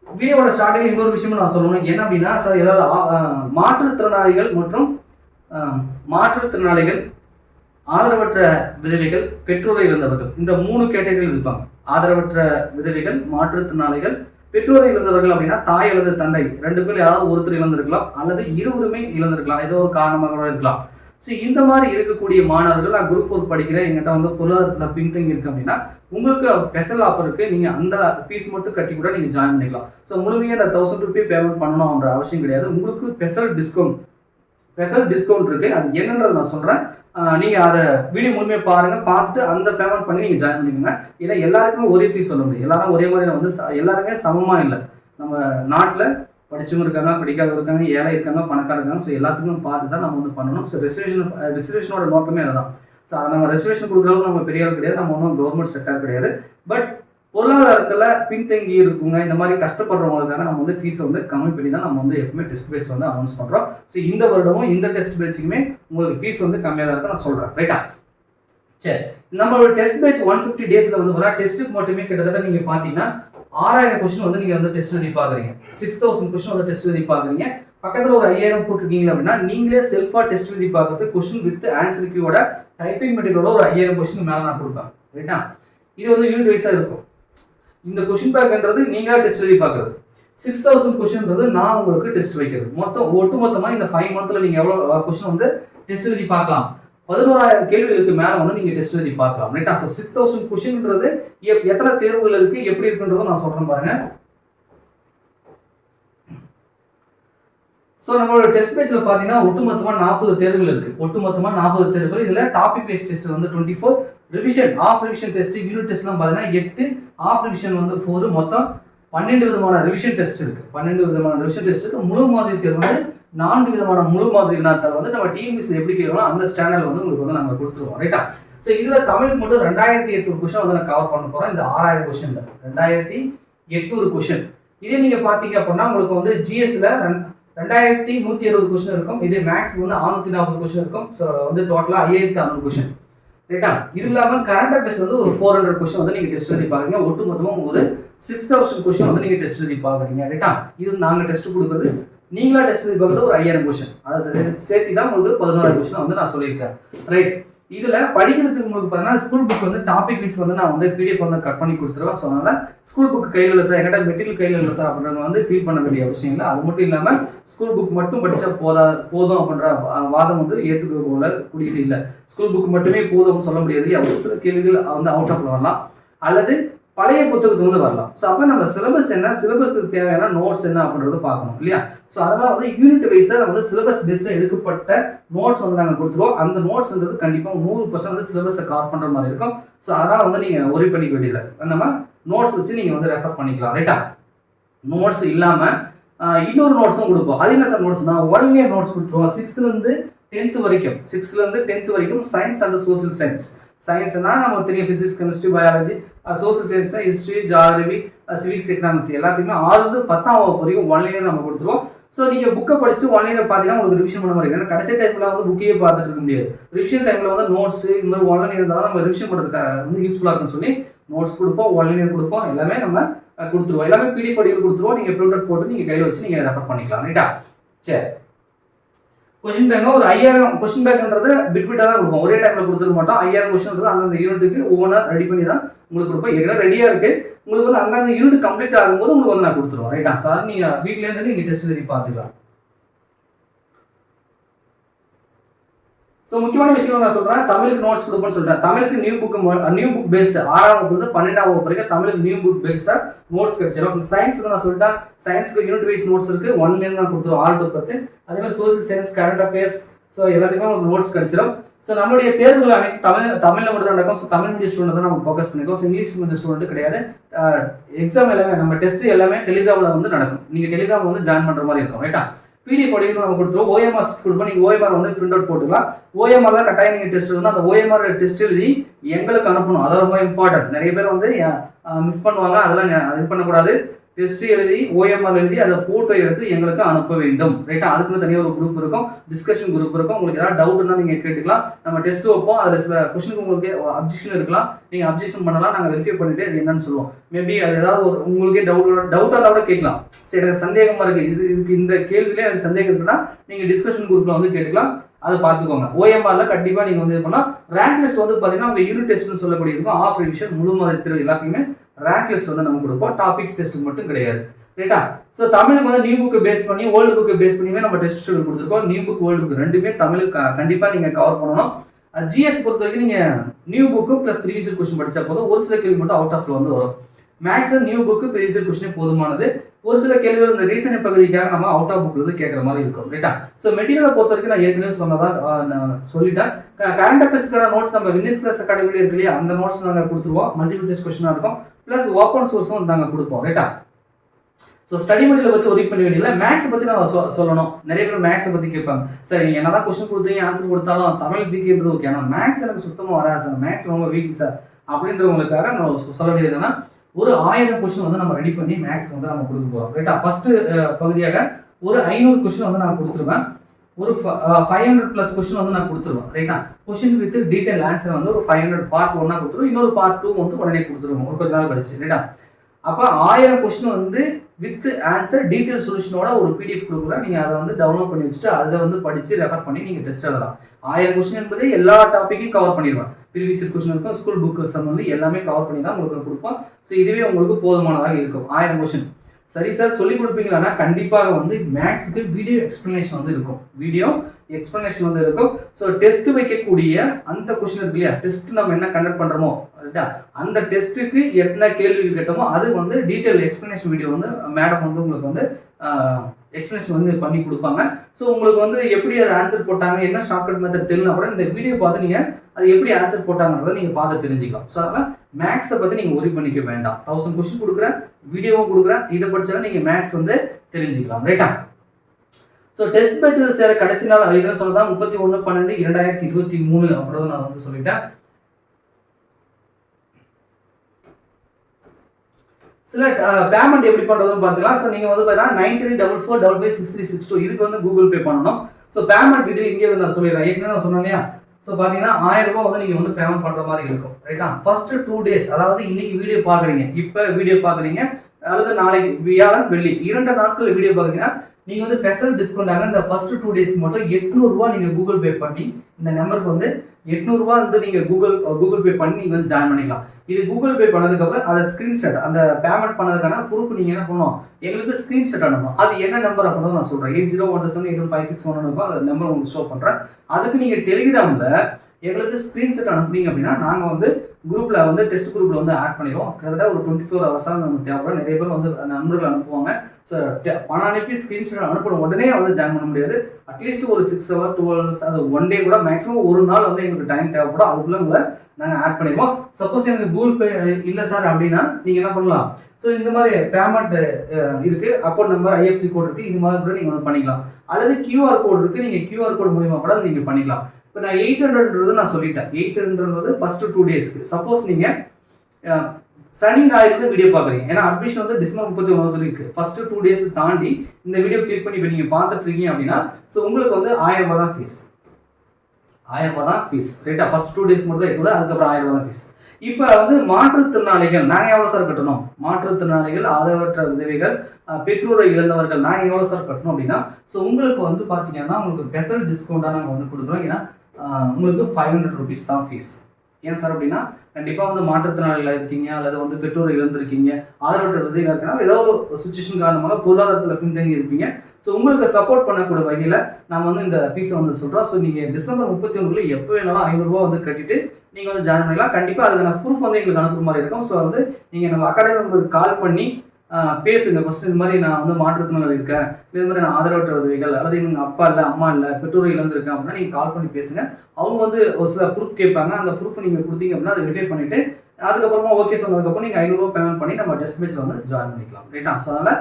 வீடியோட ஸ்டார்டிங் இன்னொரு விஷயமும் நான் சொல்லணும். என்ன அப்படின்னா சார் ஏதாவது மாற்றுத்திறனாளிகள் மற்றும் மாற்றுத்திறனாளிகள் ஆதரவற்ற விதவைகள் பெற்றோரை இழந்தவர்கள். இந்த மூணு கேட்டகரியில் இருப்பாங்க. ஆதரவற்ற விதவைகள் மாற்றுத்திறனாளிகள் பெற்றோரை இழந்தவர்கள் அப்படின்னா தாய் அல்லது தந்தை. ரெண்டு பேர் யாராவது ஒருத்தர் இழந்திருக்கலாம் அல்லது இருவருமே இழந்திருக்கலாம். ஏதோ ஒரு காரணமாக இருக்கலாம். ஸோ இந்த மாதிரி இருக்கக்கூடிய மாணவர்கள் நான் குரூப் ஃபோர் படிக்கிறேன் எங்கிட்ட வந்து பொருளாதாரத்தில் பின்தங்கி இருக்கு அப்படின்னா உங்களுக்கு ஸ்பெஷல் ஆஃபருக்கு நீங்கள் அந்த ஃபீஸ் மட்டும் கட்டி கூட நீங்கள் ஜாயின் பண்ணிக்கலாம். ஸோ முழுமையாக அந்த தௌசண்ட் ருபி பேமெண்ட் பண்ணணும்ன்ற அவசியம் கிடையாது. உங்களுக்கு ஸ்பெஷல் டிஸ்கவுண்ட் ஸ்பெஷல் டிஸ்கவுண்ட் இருக்கு. அது என்னன்றது நான் சொல்கிறேன் நீங்கள் அதை வீடியோ முழுமையாக பாருங்கள் பார்த்துட்டு அந்த பேமெண்ட் பண்ணி நீங்கள் ஜாயின் பண்ணிக்கோங்க. ஏன்னா எல்லாருக்குமே ஒரே ஃபீஸ் சொல்ல முடியும் எல்லாரும் ஒரே மாதிரி வந்து ச- எல்லாருமே சமமாக இல்லை. நம்ம நாட்டில் படிச்சவங்க இருக்காங்க படிக்காதவங்க இருக்காங்க ஏழை இருக்காங்க பணக்காரங்க இருக்காங்க. ஸோ எல்லாத்துக்கும் பார்த்து தான் நம்ம வந்து பண்ணணும். ஸோ ரிசர்வேஷன் ரிசர்வேஷனோட நோக்கமே அதுதான். ஸோ அதை நம்ம ரெசர்வேஷன் கொடுக்குற அளவுக்கு நம்ம பெரிய ஆள் கிடையாது. நம்ம ஒன்றும் கவர்மெண்ட் செக்டர் கிடையாது. பட் பொருளாதாரத்தில் பின்தங்கி இருக்குங்க. இந்த மாதிரி கஷ்டப்படுறவங்களுக்காக நம்ம வந்து ஃபீஸை வந்து கம்மி பண்ணி தான் நம்ம வந்து எப்பவுமே டெஸ்ட் பேட்ச் வந்து அனௌன்ஸ் பண்ணுறோம் ஸோ இந்த வருடமும் இந்த டெஸ்ட் பேட்சுக்குமே உங்களுக்கு ஃபீஸ் வந்து கம்மியாக தான் இருக்கும் நான் சொல்கிறேன் ரைட்டா சரி. நம்மளோட டெஸ்ட் பேட்ச் ஒன் ஃபிஃப்டி டேஸில் வந்து பார்த்தா டெஸ்ட்டுக்கு மட்டுமே கிட்டத்தட்ட நீங்கள் பார்த்தீங்கன்னா ஆறாயிரம் கொஸ்டின் வந்து நீங்கள் வந்து டெஸ்ட் எழுதி பார்க்குறீங்க. சிக்ஸ் தௌசண்ட் கொஸ்டின் வந்து டெஸ்ட் எழுதி பார்க்குறீங்க. பக்கத்தில் ஒரு ஐயாயிரம் போட்டிருக்கீங்க அப்படின்னா நீங்களே செல்ஃபாக டெஸ்ட் எழுதி பார்க்கறது கொஸ்டின் வித் ஆன்சர் கியூட டைப்பிங் மெட்டீரியலோட ஒரு ஐயாயிரம் கொஸ்டின் மேலே நான் கொடுப்பேன். ரைட்டா இது வந்து யூனிட் வைஸாக இருக்கும். இந்த கொஷின் பேக்ன்றது நீங்களா டெஸ்ட் எழுதி பார்க்குறது. சிக்ஸ் தௌசண்ட் கொஷின்றது நான் உங்களுக்கு டெஸ்ட் வைக்கிறது. மொத்தம் ஒட்டு மொத்தமாக இந்த ஃபைவ் மந்த்தில் நீங்கள் எவ்வளோ கொஷின் வந்து டெஸ்ட் எழுதி பார்க்கலாம். பதினோராயிரம் கேள்விகளுக்கு மேலே வந்து நீங்கள் டெஸ்ட் எழுதி பார்க்கலாம். ரைட்டா ஸோ சிக்ஸ் தௌசண்ட் கொஷின்ன்றது எத்தனை தேர்வுகள் இருக்குது எப்படி இருக்குன்றதை நான் சொல்கிறேன் பாருங்க. ஸோ நம்மளோட டெஸ்ட் பேஜில் பார்த்தீங்கன்னா ஒட்டுமொத்தமாக நாற்பது தேர்வுகள் இருக்கு. ஒட்டுமொத்தமாக நாற்பது தேர்வுகள். இதில் டாபிக் வைஸ் டெஸ்ட் வந்து twenty four revision of revision test unit டெஸ்ட்லாம் பார்த்தீங்கன்னா எட்டு ஆஃப் ரிவிஷன் வந்து ஃபோர் மொத்தம் பன்னெண்டு விதமான ரிவிஷன் டெஸ்ட் இருக்கு. பன்னெண்டு விதமான ரிவிஷன் டெஸ்ட் இருக்கு. முழு மாதிரி தேர்வு வந்து நான்கு விதமான முழு மாதிரி வினாத்தால் வந்து நம்ம டிஎம்எஸ் எப்படி கேட்கணும் அந்த ஸ்டாண்டர்ட் வந்து உங்களுக்கு வந்து நாங்கள் கொடுத்துருவோம். ரைட்டா ஸோ இதில் தமிழுக்கு மட்டும் ரெண்டாயிரத்தி எட்நூறு கொஷின் வந்து நான் கவர் பண்ண போகிறோம் இந்த ஆறாயிரம் கொஷனில் ரெண்டாயிரத்தி எட்நூறு கொஷின் இதே நீங்கள் பார்த்தீங்க அப்படின்னா உங்களுக்கு வந்து ஜிஎஸ்ல ரெண்டாயிரத்தி நூற்றி அறுபது கொஸ்டின் இருக்கும். இதே மேக்ஸ் வந்து ஆறுநூத்தி நாற்பது கொஸ்டின் இருக்கும். ஸோ வந்து டோட்டலாக ஐயாயிரத்தி அறுநூறு கொஸ்டின் ரைட்டா இது இல்லாமல் கரண்ட் அஃபேர்ஸ் வந்து ஒரு ஃபோர் ஹண்ட்ரட் கொஸ்டின் வந்து நீங்கள் டெஸ்ட் எழுதி பார்க்குறீங்க ஒட்டு மொத்தமாக ஒரு சிக்ஸ் தௌசண்ட் கொஸ்டின் வந்து நீங்கள் டெஸ்ட் எழுதி பார்க்குறீங்க ரைட்டா இது நாங்கள் டெஸ்ட் கொடுக்குறது. நீங்களா டெஸ்ட் எழுதி பார்க்குறது ஒரு ஐயாயிரம் கொஸ்டின் அதை சேர்த்து தான் உங்களுக்கு பதினோராயிரம் கொஸ்டின் வந்து நான் சொல்லியிருக்கேன். ரைட் இதுல படிக்கிறதுக்கு உங்களுக்கு பார்த்தீங்கன்னா ஸ்கூல் புக் வந்து டாபிக் வைஸ் வந்து நான் வந்து பிடிஎஃப் வந்து கட் பண்ணி கொடுத்துருவேன். ஸோ அதனால ஸ்கூல் புக் கையில் இல்லை சார் என்கிட்ட மெட்டீரியல் கையில் இல்லை சார் அப்படின்றவங்க வந்து ஃபீல் பண்ண வேண்டிய அவசியம் இல்லை. அது மட்டும் இல்லாமல் ஸ்கூல் புக் மட்டும் படித்தா போதா போதும் அப்படின்ற வாதம் வந்து ஏற்றுக்க கூடியது இல்லை. ஸ்கூல் புக் மட்டுமே போதும்னு சொல்ல முடியாது இல்லையா? ஒரு சில கேள்விகள் வந்து அவுட் ஆஃப் வரலாம். அல்லது பழைய புத்தகத்துலேருந்து வந்து வரலாம். ஸோ அப்போ நம்ம சிலபஸ் என்ன? சிலபஸ்க்கு தேவையான நோட்ஸ் என்ன அப்படின்றத பார்க்கணும் இல்லையா? ஸோ அதனால் வந்து யூனிட் வைஸாக நம்ம வந்து சிலபஸ் பேஸில் எடுக்கப்பட்ட நோட்ஸ் வந்து நாங்கள் கொடுத்துருவோம். அந்த நோட்ஸ்ன்றது கண்டிப்பாக நூறு பர்சன்ட் வந்து சிலபஸை கவர் பண்ணுற மாதிரி இருக்கும். ஸோ அதனால் வந்து நீங்கள் ஒரி பண்ணிக்க வேண்டியதில்லை. நம்ம நோட்ஸ் வச்சு நீங்கள் வந்து ரெஃபர் பண்ணிக்கலாம் ரைட்டா நோட்ஸ் இல்லாமல் இன்னொரு நோட்ஸும் கொடுப்போம். அது என்ன சார் நோட்ஸ்னா ஒன் இயர் நோட்ஸ் கொடுத்துருவோம் சிக்ஸ்த்லேருந்து டென்த் வரைக்கும். சிக்ஸ்த்லேருந்து டென்த் வரைக்கும் சயின்ஸ் அண்ட் சோசியல் சயின்ஸ் சயின்ஸ்னால் நமக்கு தெரியும் ஃபிசிக்ஸ் கெமிஸ்ட்ரி பயாலஜி சோசியல் சயின்ஸ்னா ஹிஸ்ட்ரி ஜாகிரபி சிவிக்ஸ் எக்கனாமிக்ஸ் எல்லாத்தையுமே ஆறு பத்தாம் வகுப்பு வரைக்கும் ஒன்லைனில் நம்ம கொடுத்துருவோம். ஸோ நீங்கள் புக்கை படிச்சுட்டு ஒன்லைனில் பார்த்தீங்கன்னா உங்களுக்கு ரிவிஷன் பண்ண மாதிரி ஏன்னா கடைசி டைமில் வந்து புக்கையே பார்த்துட்டு இருக்க முடியாது. ரிவிஷன் டைமில் வந்து நோட்ஸ் இந்த மாதிரி ஒன் இருந்தால் தான் நம்ம ரிவிஷன் பண்ணுறதுக்கு வந்து யூஸ்ஃபுல்லாக இருக்குன்னு சொல்லி நோட்ஸ் கொடுப்போம் ஒன்லைனில் கொடுப்போம் எல்லாமே நம்ம கொடுத்துருவோம். எல்லாமே பிடிஎஃப் வடிவில் கொடுத்துருவோம். நீங்கள் ப்ரிண்ட் அவுட் போட்டு நீங்கள் கையில் வச்சு நீங்கள் ரெஃபர் பண்ணிக்கலாம். ரைட்டா சரி. கொஸ்டின் பேங்க் ஒரு ஐயாயிரம் கொஸ்டின் பேங்க்ன்றது பிட் பிட்டாக தான் கொடுப்போம். ஒரே டைமில் கொடுத்துட மாட்டோம். ஐயாயிரம் கொஸ்டின்றது அந்தந்த யூனிட்டுக்கு ஒவ்வொன்றா ரெடி பண்ணி தான் உங்களுக்கு கொடுப்போம். ஏற்கனவே ரெடியாக இருக்கு. உங்களுக்கு வந்து அந்தந்த யூனிட் கம்ப்ளீட் ஆகும்போது உங்களுக்கு வந்து நான் கொடுத்துருவோம். ரைட்டா சார் நீங்கள் வீட்லேருந்து நீங்கள் டெஸ்ட் எழுதி பார்த்துக்கலாம். ஸோ முக்கியமான விஷயம் நான் சொல்கிறேன் தமிழுக்கு நோட்ஸ் கொடுப்பேன்னு சொல்லிட்டேன். தமிழுக்கு new book new book based ஆறாம் வகுப்புலேருந்து பன்னெண்டாம் வகுப்பு வரைக்கும் தமிழுக்கு நியூ புக் பேஸ்டாக நோட்ஸ் கிடைச்சிடும் சயின்ஸுக்கு நான் சொல்லிட்டேன். சயின்ஸ்க்கு யூனிட் வைஸ் நோட்ஸ் இருக்குது ஒன்லேருந்து நான் கொடுத்துருவோம் ஆல் டு பத்து. அதேமாதிரி social science current affairs so எல்லாத்துக்குமே உங்களுக்கு நோட்ஸ் கிடைச்சிடும் ஸோ நம்மளுடைய தேர்வுகள் அனைத்து தமிழ் தமிழில் மட்டும் தான் நடக்கும். ஸோ தமிழ் மீடியம் ஸ்டூடெண்ட் தான் நம்ம ஃபோக்கஸ் பண்ணிருக்கோம். ஸோ இங்கிலீஷ் மீடியம் ஸ்டூடெண்ட் கிடையாது. Uh, எக்ஸாம் எல்லாமே நம்ம டெஸ்ட் எல்லாமே டெலிகிராமில் வந்து நடக்கும். நீங்கள் டெலிகிராம் வந்து ஜாயின் பண்ணுற மாதிரி இருக்கும். ரைட்டா பிடிஎஃப் வடிவில் நம்ம கொடுத்துருவோம். ஓஎம்ஆர் கொடுப்போம். நீங்கள் ஓஎம்ஆர் வந்து பிரிண்ட் அவுட் போட்டுக்கலாம். ஓஎம்ஆர் தான் கட்டாயம் நீங்கள் டெஸ்ட் வந்து அந்த ஓஎம்ஆர் டெஸ்ட் எழுதி எங்களுக்கு அனுப்பணும். அதை ரொம்ப இம்பார்ட்டன்ட் நிறைய பேர் வந்து மிஸ் பண்ணுவாங்க. அதெல்லாம் இது பண்ணக்கூடாது. டெஸ்ட் எழுதி ஓஎம்ஆர் எழுதி அதை போட்டோ எடுத்து எங்களுக்கு அனுப்ப வேண்டும். ரைட்டா அதுக்குன்னு தனியாக ஒரு குரூப் இருக்கும். டிஸ்கஷன் குரூப் இருக்கும். உங்களுக்கு ஏதாவது டவுட்னா நீங்கள் கேட்டுக்கலாம். நம்ம டெஸ்ட் வைப்போம். அதில் சில கொஸ்டினுக்கு உங்களுக்கு அப்ஜெக்ஷன் இருக்கலாம் நீங்கள் அப்ஜெக்ஷன் பண்ணலாம். நாங்கள் வெரிஃபை பண்ணிட்டு அது என்னன்னு சொல்லுவோம். மேபி அது ஏதாவது ஒரு உங்களுக்கே டவுட் டவுட்டாக இருந்தால் கூட கேட்கலாம். சரி எனக்கு சந்தேகமா இருக்கு. இது இதுக்கு இந்த கேள்வியில எனக்கு சந்தேகம் இருக்குன்னா நீங்க டிஸ்கஷன் குரூப்ல வந்து கேட்டுக்கலாம். அதை பார்த்துக்கோங்க. ஓஎம்ஆர்ல கண்டிப்பா நீங்க வந்து இது பண்ணா ரேங்க் லிஸ்ட் வந்து பாத்தீங்கன்னா உங்க யூனிட் டெஸ்ட்னு சொல்லக்கூடிய இருக்கும் ஆஃப் ரிவிஷன் முழு மாதிரி எல்லாத்தையுமே ரேங்க் லிஸ்ட் வந்து நம்ம கொடுப்போம். டாபிக்ஸ் டெஸ்ட் மட்டும் கிடையாது. ரைட்டா ஸோ தமிழுக்கு வந்து நியூ புக்கு பேஸ் பண்ணி ஓல்டு புக்கு பேஸ் பண்ணியுமே நம்ம டெஸ்ட் ஷெடியூல் கொடுத்துருக்கோம். நியூ புக் ஓல்டு புக் ரெண்டுமே தமிழுக்கு கண்டிப்பாக நீங்கள் கவர் பண்ணணும். ஜிஎஸ் பொறுத்த வரைக்கும் நீங்கள் நியூ புக்கும் ப்ளஸ் ப்ரீவியஸ் கொஸ்டின் படித்தா போதும். ஒரு சில கேள்வி மட்டும் அவுட் ஆஃப்ல வந்து வரும். மேக்ஸ் நியூ புக்கு ப்ரீவியஸ் கொஸ்டினே போதுமானது. ஒரு சில கேள்விகள் இந்த ரீசனை பகுதிக்காக நம்ம அவுட் ஆஃப் புக்ல இருந்து கேட்குற மாதிரி இருக்கும் ரைட்டா ஸோ மெட்டீரியலை பொறுத்த வரைக்கும் நான் ஏற்கனவே சொன்னதான் நான் சொல்லிட்டேன். கரண்ட் அஃபேர்ஸ்க்கான நோட்ஸ் நம்ம வின்னிஸ் கிளாஸ் அகாடமியில் இருக்கு இல்லையா அந்த நோட்ஸ் நாங்கள் கொடுத்துருவோம். மல்டிபிள் சாய்ஸ் கொஸ்டினாக இருக்கும். ப்ளஸ் ஓப்பன் சோர்ஸும் நாங்கள் கொடுப்போம் ரைட்டா ஸோ ஸ்டடி மெட்டீரியல் பற்றி ஒரி பண்ண வேண்டியதில்லை. மேக்ஸ் பற்றி நான் சொ- சொல்லணும். நிறைய பேர் மேக்ஸை பற்றி கேட்பாங்க. சார் நீங்கள் என்னதான் கொஸ்டின் கொடுத்தீங்க ஆன்சர் கொடுத்தாலும் தமிழ் ஜிக்கின்றது ஓகே ஆனால் மேக்ஸ் எனக்கு சுத்தமாக வராது சார் மேக்ஸ் ரொம்ப வீக் சார் அப்படின்றவங்களுக்காக நான் சொ- சொல்ல வேண்டியது என்னன்னா ஒரு ஆயிரம் கொஸ்டின் வந்து நம்ம ரெடி பண்ணி மேக்ஸ் வந்து நம்ம கொடுக்க போகிறோம் ரைட்டா ஃபர்ஸ்ட் பகுதியாக ஒரு ஐநூறு கொஸ்டின் வந்து நான் கொடுத்துருவேன். ஒரு ஃபைவ் ஹண்ட்ரட் ப்ளஸ் கொஸ்டின் வந்து நான் கொடுத்துருவேன். ரைட்டா கொஸ்டின் வித் டீடைல் ஆன்சர் வந்து ஒரு ஃபைவ் ஹண்ட்ரட் பார்ட் ஒன்னா கொடுத்துருவோம் இன்னொரு பார்ட் டூ வந்து உடனே கொடுத்துருவோம் ஒரு கொஞ்ச நாள் கழிச்சு ரைட்டா அப்போ ஆயிரம் கொஸ்டின் வந்து வித் ஆன்சர் டீட்டெயில் சொல்யூஷனோட ஒரு பிடிஎஃப் கொடுக்குறேன். நீங்கள் அதை வந்து டவுன்லோட் பண்ணி வச்சுட்டு அதை வந்து படித்து ரெஃபர் பண்ணி நீங்கள் டெஸ்ட் எழுதலாம். ஆயிரம் கொஸ்டின் என்பது எல்லா டாப்பிக்கையும் கவர் பண்ணிடுவேன். ப்ரீவியஸ் கொஸ்டின் இருக்கும் ஸ்கூல் புக் சம்மந்தி எல்லாமே கவர் பண்ணி தான் உங்களுக்கு கொடுப்போம். ஸோ இதுவே உங்களுக்கு போதுமானதாக இருக்கும். ஆயிரம் கொஸ்டின் சரி சார் சொல்லி கொடுப்பீங்களான்னா கண்டிப்பாக வந்து மேக்ஸுக்கு வீடியோ எக்ஸ்பிளனேஷன் வந்து இருக்கும். வீடியோ எக்ஸ்பிளனேஷன் வந்து இருக்கும். ஸோ டெஸ்ட் வைக்கக்கூடிய அந்த கொஸ்டின் இருக்கு இல்லையா? டெஸ்ட் நம்ம என்ன கண்டக்ட் பண்ணுறோமோ ரைட்டா அந்த டெஸ்ட்டுக்கு எத்தனை கேள்விகள் கேட்டோமோ அது வந்து டீட்டெயில் எக்ஸ்பிளனேஷன் வீடியோ வந்து மேடம் வந்து உங்களுக்கு வந்து எக்ஸ்பிளனேஷன் வந்து பண்ணி கொடுப்பாங்க. ஸோ உங்களுக்கு வந்து எப்படி அதை ஆன்சர் போட்டாங்க என்ன ஷார்ட்கட் மெத்தட் தெரியல கூட இந்த வீடியோ பார்த்து நீங்கள் அது எப்படி ஆன்சர் போட்டாங்கன்றதை நீங்கள் பார்த்து தெரிஞ்சுக்கலாம். ஸோ அதனால் மேக்ஸை பற்றி நீங்கள் ஒரி பண்ணிக்க வேண்டாம். தௌசண்ட் கொஸ்டின் கொடுக்குறேன் வீடியோவும் கொடுக்குறேன் இதை படிச்சாலும் நீங்கள் மேக்ஸ் வந்து தெரிஞ்சுக்கலாம். ரைட்டா ஸோ டெஸ்ட் பேச்சில் சேர கடைசி நாள் என்ன சொன்னதா? முப்பத்தி ஒன்று பன்னெண்டு இரண்டாயிரத்தி இருபத்தி மூணு அப்படின்றத நான் வந்து சொல்லிட்டேன். சில பேமெண்ட் எப்படி பண்ணுறதுன்னு பார்த்துக்கலாம். ஸோ நீங்கள் வந்து பார்த்தீங்கன்னா nine three double four double five six three six two இதுக்கு வந்து கூகுள் பே பண்ணணும். ஸோ பேமெண்ட் டீட்டெயில் இங்கே வந்து நான் சொல்லிடுறேன். ஏற்கனவே நான் சொன்னேன் இல்லையா? ஸோ பார்த்தீங்கன்னா ஆயிரம் ரூபாய் வந்து நீங்கள் வந்து பேமெண்ட் பண்ணுற மாதிரி இருக்கும். ரைட்டா ஃபர்ஸ்ட் டூ டேஸ் அதாவது இன்னைக்கு வீடியோ பார்க்குறீங்க. இப்போ வீடியோ பார்க்குறீங்க. அல்லது நாளைக்கு வியாழன் வெள்ளி. இரண்டு நாட்கள் வீடியோ பார்க்குறீங்கன்னா நீங்கள் வந்து ஸ்பெஷல் டிஸ்கவுண்டாக இந்த ஃபர்ஸ்ட் டூ டேஸ் மட்டும் எட்நூறுரூவா நீங்கள் கூகுள் பே பண்ணி இந்த நம்பருக்கு வந்து எட்நூறுரூவா வந்து நீங்கள் கூகுள் கூகுள் பே பண்ணி நீங்கள் வந்து ஜாயின் பண்ணிக்கலாம். இது கூகுள் பே பண்ணதுக்கப்புறம் அதை ஸ்க்ரீன்ஷாட் அந்த பேமெண்ட் பண்ணதுக்கான ப்ரூஃப் நீங்கள் என்ன பண்ணணும்? எங்களுக்கு ஸ்க்ரீன்ஷாட் அனுப்பணும். அது என்ன நம்பர் அப்படின்னு நான் சொல்கிறேன் eight zero one seven eight five six one இருக்கும். அந்த நம்பர் உங்களுக்கு ஷோ பண்ணுறேன் அதுக்கு நீங்கள் டெலிகிராமில் எங்களுக்கு ஸ்க்ரீன்ஷாட் அனுப்புனீங்க அப்படின்னா நாங்கள் வந்து குரூப்பில் வந்து டெஸ்ட் குரூப்பில் வந்து ஆட் பண்ணிடுவோம். கிட்டத்தட்ட ஒரு டுவெண்ட்டி ஃபோர் ஹவர்ஸாக நம்ம தேவைப்படும் நிறைய பேர் வந்து நண்பர்கள் அனுப்புவாங்க. ஸோ பணம் அனுப்பி ஸ்க்ரீன்ஷாட் அனுப்பின உடனே வந்து ஜாயின் பண்ண முடியாது. அட்லீஸ்ட் ஒரு சிக்ஸ் ஹவர் டூ ஹவர்ஸ் அது ஒன் டே கூட மேக்ஸிமம் ஒரு நாள் வந்து எங்களுக்கு டைம் தேவைப்படும். அதுக்குள்ளே உங்களை நாங்கள் ஆட் பண்ணிடுவோம். சப்போஸ் எனக்கு கூகுள் பே இல்லை சார் அப்படின்னா நீங்கள் என்ன பண்ணலாம்? ஸோ இந்த மாதிரி பேமெண்ட் இருக்குது அக்கௌண்ட் நம்பர் ஐஎஃப்சி கோட் இருக்குது இது மாதிரி கூட நீங்கள் வந்து பண்ணிக்கலாம். அல்லது கியூஆர் கோட் இருக்குது நீங்கள் கியூஆர் கோட் மூலிமா கூட நீங்கள் பண்ணிக்கலாம். இப்போ நான் எயிட் ஹண்ட்ரட்ன்றது நான் சொல்லிட்டேன். எயிட் ஹண்ட்ரட்ன்றது ஃபர்ஸ்ட் டூ டேஸ்க்கு சப்போஸ் நீங்கள் சனி ஞாயிறு வீடியோ பார்க்குறீங்க. ஏன்னா அட்மிஷன் வந்து டிசம்பர் முப்பத்தி ஒன்பது இருக்கு. ஃபர்ஸ்ட் டூ டேஸ் தாண்டி இந்த வீடியோ கிளிக் பண்ணி இப்போ நீங்கள் பார்த்துட்டு இருக்கீங்க அப்படின்னா ஸோ உங்களுக்கு வந்து ஆயிரம் ரூபா தான் ஃபீஸ் ஆயிரம் ரூபா தான் ஃபீஸ் ரைட்டா ஃபர்ஸ்ட் டூ டேஸ் மட்டும் தான் எட்டு அதுக்கப்புறம் ஆயிரம் ரூபா தான் ஃபீஸ் இப்போ வந்து மாற்றுத்திறனாளிகள் நாங்கள் எவ்வளோ சார் கட்டணும்? மாற்றுத்திறனாளிகள் ஆதரவற்ற உதவிகள் பெற்றோரை இழந்தவர்கள் நாங்கள் எவ்வளோ சார் கட்டணும் அப்படின்னா ஸோ உங்களுக்கு வந்து பார்த்தீங்கன்னா உங்களுக்கு ஸ்பெஷல் டிஸ்கவுண்ட்டாக நாங்கள் வந்து கொடுக்குறோம். ஏன்னா உங்களுக்கு ஃபைவ் ஹண்ட்ரட் ருபீஸ் தான் ஃபீஸ் ஏன் சார் அப்படின்னா கண்டிப்பாக வந்து மாற்றுத்திறனாளியில் இருக்கீங்க அல்லது வந்து பெற்றோர் இழந்திருக்கீங்க ஆதரவற்ற விதவைகள் இருக்குன்னா ஏதோ ஒரு சுச்சுவேஷன் காரணமாக பொருளாதாரத்தில் பின்தங்கி இருப்பீங்க. ஸோ உங்களுக்கு சப்போர்ட் பண்ணக்கூடிய வகையில் நான் வந்து இந்த ஃபீஸை வந்து சொல்கிறோம் ஸோ நீங்கள் டிசம்பர் முப்பத்தி ஒன்றுல எப்போ வேணாலும் ஐநூறுரூவா வந்து கட்டிட்டு நீங்கள் வந்து ஜாயின் பண்ணிக்கலாம். கண்டிப்பாக அதுக்கான ப்ரூஃப் வந்து எங்களுக்கு அனுப்புற மாதிரி இருக்கும். ஸோ வந்து நீங்கள் நம்ம அகாடமி நம்பருக்கு கால் பண்ணி பேசுங்க. ஃபர்ஸ்ட் இந்த மாதிரி நான் வந்து மாற்றுத்திறனாளி இருக்கேன். இது மாதிரி நான் ஆதரவற்ற உதவிகள் அல்லது எங்கள் அப்பா இல்லை அம்மா இல்லை பெற்றோரை இழந்திருக்கேன் அப்படின்னா நீங்கள் கால் பண்ணி பேசுங்க. அவங்க வந்து ஒரு சில ப்ரூஃப் கேட்பாங்க. அந்த ப்ரூஃப் நீங்கள் கொடுத்தீங்க அப்படின்னா அதை வெரிஃபை பண்ணிட்டு அதுக்கப்புறமா ஓகே சொன்னதுக்கப்புறம் நீங்கள் ஐநூறுரூவா பேமெண்ட் பண்ணி நம்ம டெஸ்ட் பேஸில் வந்து ஜாயின் பண்ணிக்கலாம். ரைட்டா ஸோ அதனால்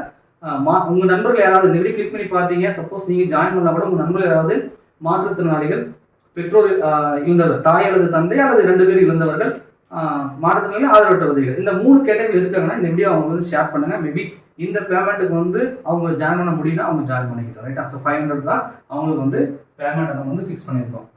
மா உங்கள் நண்பர்கள் யாராவது இந்த வீடியோ கிளிக் பண்ணி பார்த்தீங்க. சப்போஸ் நீங்கள் ஜாயின் பண்ணால் கூட உங்கள் நண்பர்கள் யாராவது மாற்றுத்திறனாளிகள் பெற்றோர் இழந்தவர்கள் இழந்தவர் தாய் அல்லது தந்தை அல்லது ரெண்டு பேர் இழந்தவர்கள் மாற்றுத்திறனாளி ஆதரவற்ற உதவிகள். இந்த மூணு கேட்டகரி இருக்காங்கன்னா இந்த வீடியோ அவங்க வந்து ஷேர் பண்ணுங்க. மேபி இந்த பேமெண்ட்டுக்கு வந்து அவங்க ஜாயின் பண்ண முடியும்னா அவங்க ஜாயின் பண்ணிக்கிட்டோம் ரைட்டா ஸோ ஃபைவ் ஹண்ட்ரட் தான் அவங்களுக்கு வந்து பேமெண்ட் நம்ம வந்து ஃபிக்ஸ் பண்ணியிருக்கோம்.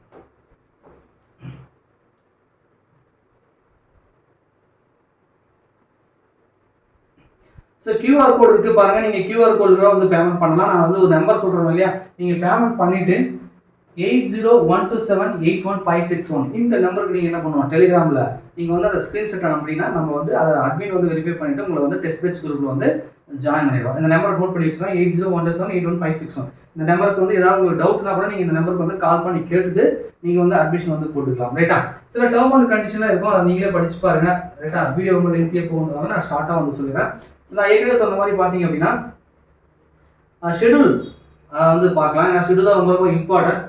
ஸோ கியூஆர் கோடு இருக்குது பாருங்கள் நீங்கள் கியூஆர் கோடுக்குலாம் வந்து பேமெண்ட் பண்ணலாம். நான் வந்து ஒரு நம்பர் சொல்கிறேன் இல்லையா? நீங்கள் பேமெண்ட் பண்ணிவிட்டு eight zero one two seven eight one five six one. இந்த நம்பருக்கு நீங்கள் என்ன பண்ணுவோம் டெலிகிராமில் நீங்கள் வந்து அதை ஸ்க்ரீன்ஷாட் அனுப்புனீங்கன்னா நம்ம வந்து அதை அட்மின் வந்து வெரிஃபை பண்ணிவிட்டு உங்களை வந்து டெஸ்ட் பேஜ் குரூப்பில் வந்து ஜாயின் பண்ணிடுவோம். இந்த நம்பரை நோட் பண்ணி வச்சுக்கோங்க eight zero one two seven eight one five six one. இந்த நம்பருக்கு வந்து ஏதாவது உங்களுக்கு டவுட்னா கூட நீங்கள் இந்த நம்பருக்கு வந்து கால் பண்ணி கேட்டுட்டு நீங்கள் வந்து அட்மிஷன் வந்து போட்டுக்கலாம். ரைட்டா சில டேர்ம் அண்ட் கண்டிஷனாக இருக்கும். அதை நீங்களே படிச்சு பாருங்க. ரைட்டா வீடியோ ரொம்ப லென்த்தியே போகணுங்கிறத நான் ஷார்ட்டாக வந்து சொல்லிடுறேன் ஸோ நான் ஏற்கனவே சொன்ன மாதிரி பார்த்தீங்க அப்படின்னா ஷெடியூல் வந்து பார்க்கலாம். ஏன்னா ஷெடியூல் தான் ரொம்ப ரொம்ப இம்பார்ட்டன்ட்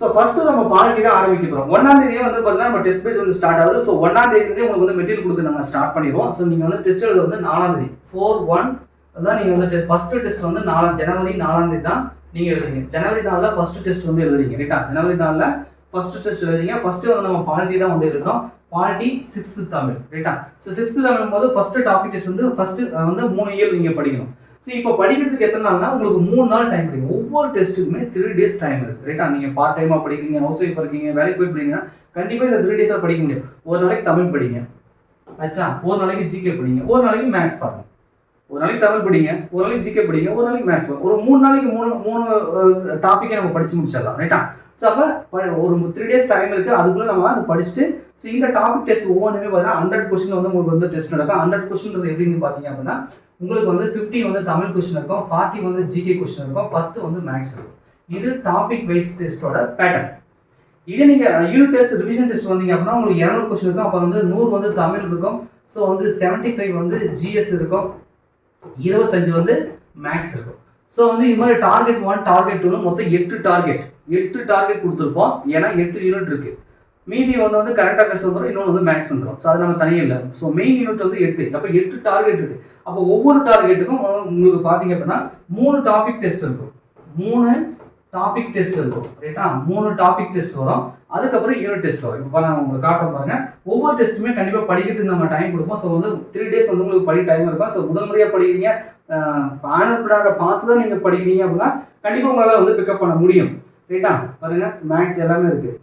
ஸோ ஃபஸ்ட்டு நம்ம பாலிட்டி தான் ஆரம்பிக்க போகிறோம் ஒன்றாம் தேதியே வந்து பார்த்தீங்கன்னா நம்ம டெஸ்ட் பேஜ் வந்து ஸ்டார்ட் ஆகுது. ஸோ ஒன்றாம் தேதியிலே உங்களுக்கு வந்து மெட்டீரியல் கொடுத்து நாங்கள் ஸ்டார்ட் பண்ணிடுவோம். ஸோ நீங்கள் வந்து டெஸ்ட் எழுத வந்து நாலாம் தேதி. ஃபோர் ஒன் அதான் நீங்கள் வந்து ஃபஸ்ட்டு டெஸ்ட் வந்து நாலாம் ஜனவரி நாலாம் தேதி தான் நீங்கள் எழுதுறீங்க. ஜனவரி நாளில் ஃபர்ஸ்ட் டெஸ்ட் வந்து எழுதுறீங்க ரைட்டா ஜனவரி நாளில் ஃபர்ஸ்ட் டெஸ்ட் எழுதுறீங்க. ஃபஸ்ட்டு வந்து நம்ம பாலிட்டி தான் வந்து எழுதுறோம். பாலிட்டி சிக்ஸ்த்து தமிழ் ரைட்டா ஸோ சிக்ஸ்த்து தமிழ் போது ஃபஸ்ட்டு டாபிக் டெஸ்ட் வந்து ஃபஸ்ட்டு வந்து மூணு இயர் நீங்கள் படிக்கணும். ஸோ இப்போ படிக்கிறதுக்கு எத்தனை நாள்னா உங்களுக்கு மூணு நாள் டைம் கிடைக்கும் ஒவ்வொரு டெஸ்ட்டுக்குமே த்ரீ டேஸ் டைம் இருக்குது ரைட்டா நீங்கள் பார்ட் டைமாக படிக்கிறீங்க ஹவுஸ் ஒய்ஃப் இருக்கீங்க வேலைக்கு போய் படிங்கன்னா கண்டிப்பாக இந்த த்ரீ டேஸாக படிக்க முடியும் ஒரு நாளைக்கு தமிழ் படிங்க. ஆச்சா ஒரு நாளைக்கு ஜிகே படிங்க. ஒரு நாளைக்கு மேக்ஸ் பாருங்க. ஒரு நாளைக்கு தமிழ் படிங்க. ஒரு நாளைக்கு ஜிகே படிங்க. ஒரு நாளைக்கு மேக்ஸ் பாருங்க. ஒரு மூணு நாளைக்கு மூணு மூணு டாப்பிக்கை நம்ம படிச்சு முடிச்சிடலாம். ரைட்டா ஸோ அப்போ ஒரு த்ரீ டேஸ் டைம் இருக்குது அதுக்குள்ளே நம்ம அதை படிச்சுட்டு ஸோ இந்த டாபிக் டெஸ்ட் ஒவ்வொன்றுமே பார்த்தீங்கன்னா ஹண்ட்ரட் கொஸ்டின் வந்து உங்களுக்கு வந்து டெஸ்ட் நடக்கும். ஹண்ட்ரட் கொஸ்டின் எப்படின்னு பார்த்தீங்க அப்படின்னா உங்களுக்கு வந்து ஃபிஃப்டி வந்து தமிழ் கொஸ்டின் இருக்கும் ஃபார்ட்டி வந்து ஜிகே கொஸ்டின் இருக்கும் பத்து வந்து மேக்ஸ் இருக்கும். இது டாபிக் வைஸ் டெஸ்ட்டோட பேட்டர்ன் இதே நீங்கள் யூனிட் டெஸ்ட் ரிவிஷன் டெஸ்ட் வந்தீங்க அப்படின்னா உங்களுக்கு இரநூறு கொஸ்டின் இருக்கும் அப்போ வந்து நூறு வந்து தமிழ் இருக்கும். ஸோ வந்து செவன்ட்டி ஃபைவ் வந்து ஜிஎஸ் இருக்கும். இருபத்தஞ்சு வந்து மேக்ஸ் இருக்கும். ஸோ வந்து இது மாதிரி டார்கெட் ஒன் டார்கெட் டூனு மொத்தம் எட்டு டார்கெட் எட்டு டார்கெட் கொடுத்துருப்போம். ஏன்னா எட்டு யூனிட் இருக்குது மீதி ஒன்று வந்து கரண்ட் அஃபேர்ஸ் வந்துடும் இன்னொன்று வந்து மேக்ஸ் வந்துடும் ஸோ அது நம்ம தனியே இல்லை. ஸோ மெயின் யூனிட் வந்து எட்டு. அப்போ எட்டு டார்கெட் இருக்குது அப்போ ஒவ்வொரு டார்கெட்டுக்கும் உங்களுக்கு பார்த்தீங்க அப்படின்னா மூணு டாபிக் டெஸ்ட் இருக்கும். மூணு டாபிக் டெஸ்ட் இருக்கும். ரைட்டா மூணு டாபிக் டெஸ்ட் வரும். அதுக்கப்புறம் யூனிட் டெஸ்ட் வரும். இப்போ நான் உங்களுக்கு காட்டுறேன் பாருங்க. ஒவ்வொரு டெஸ்ட்டுமே கண்டிப்பாக படிக்கிறதுக்கு நம்ம டைம் கொடுப்போம். ஸோ வந்து த்ரீ டேஸ் வந்து உங்களுக்கு படி டைம் இருக்கும் ஸோ முதல் முறையாக படிக்கிறீங்க ஆனுவல் பிளானை பார்த்து தான் நீங்கள் படிக்கிறீங்க அப்படின்னா கண்டிப்பாக உங்களால் வந்து பிக்கப் பண்ண முடியும். ரைட்டா பாருங்க மேக்ஸ் எல்லாமே இருக்குது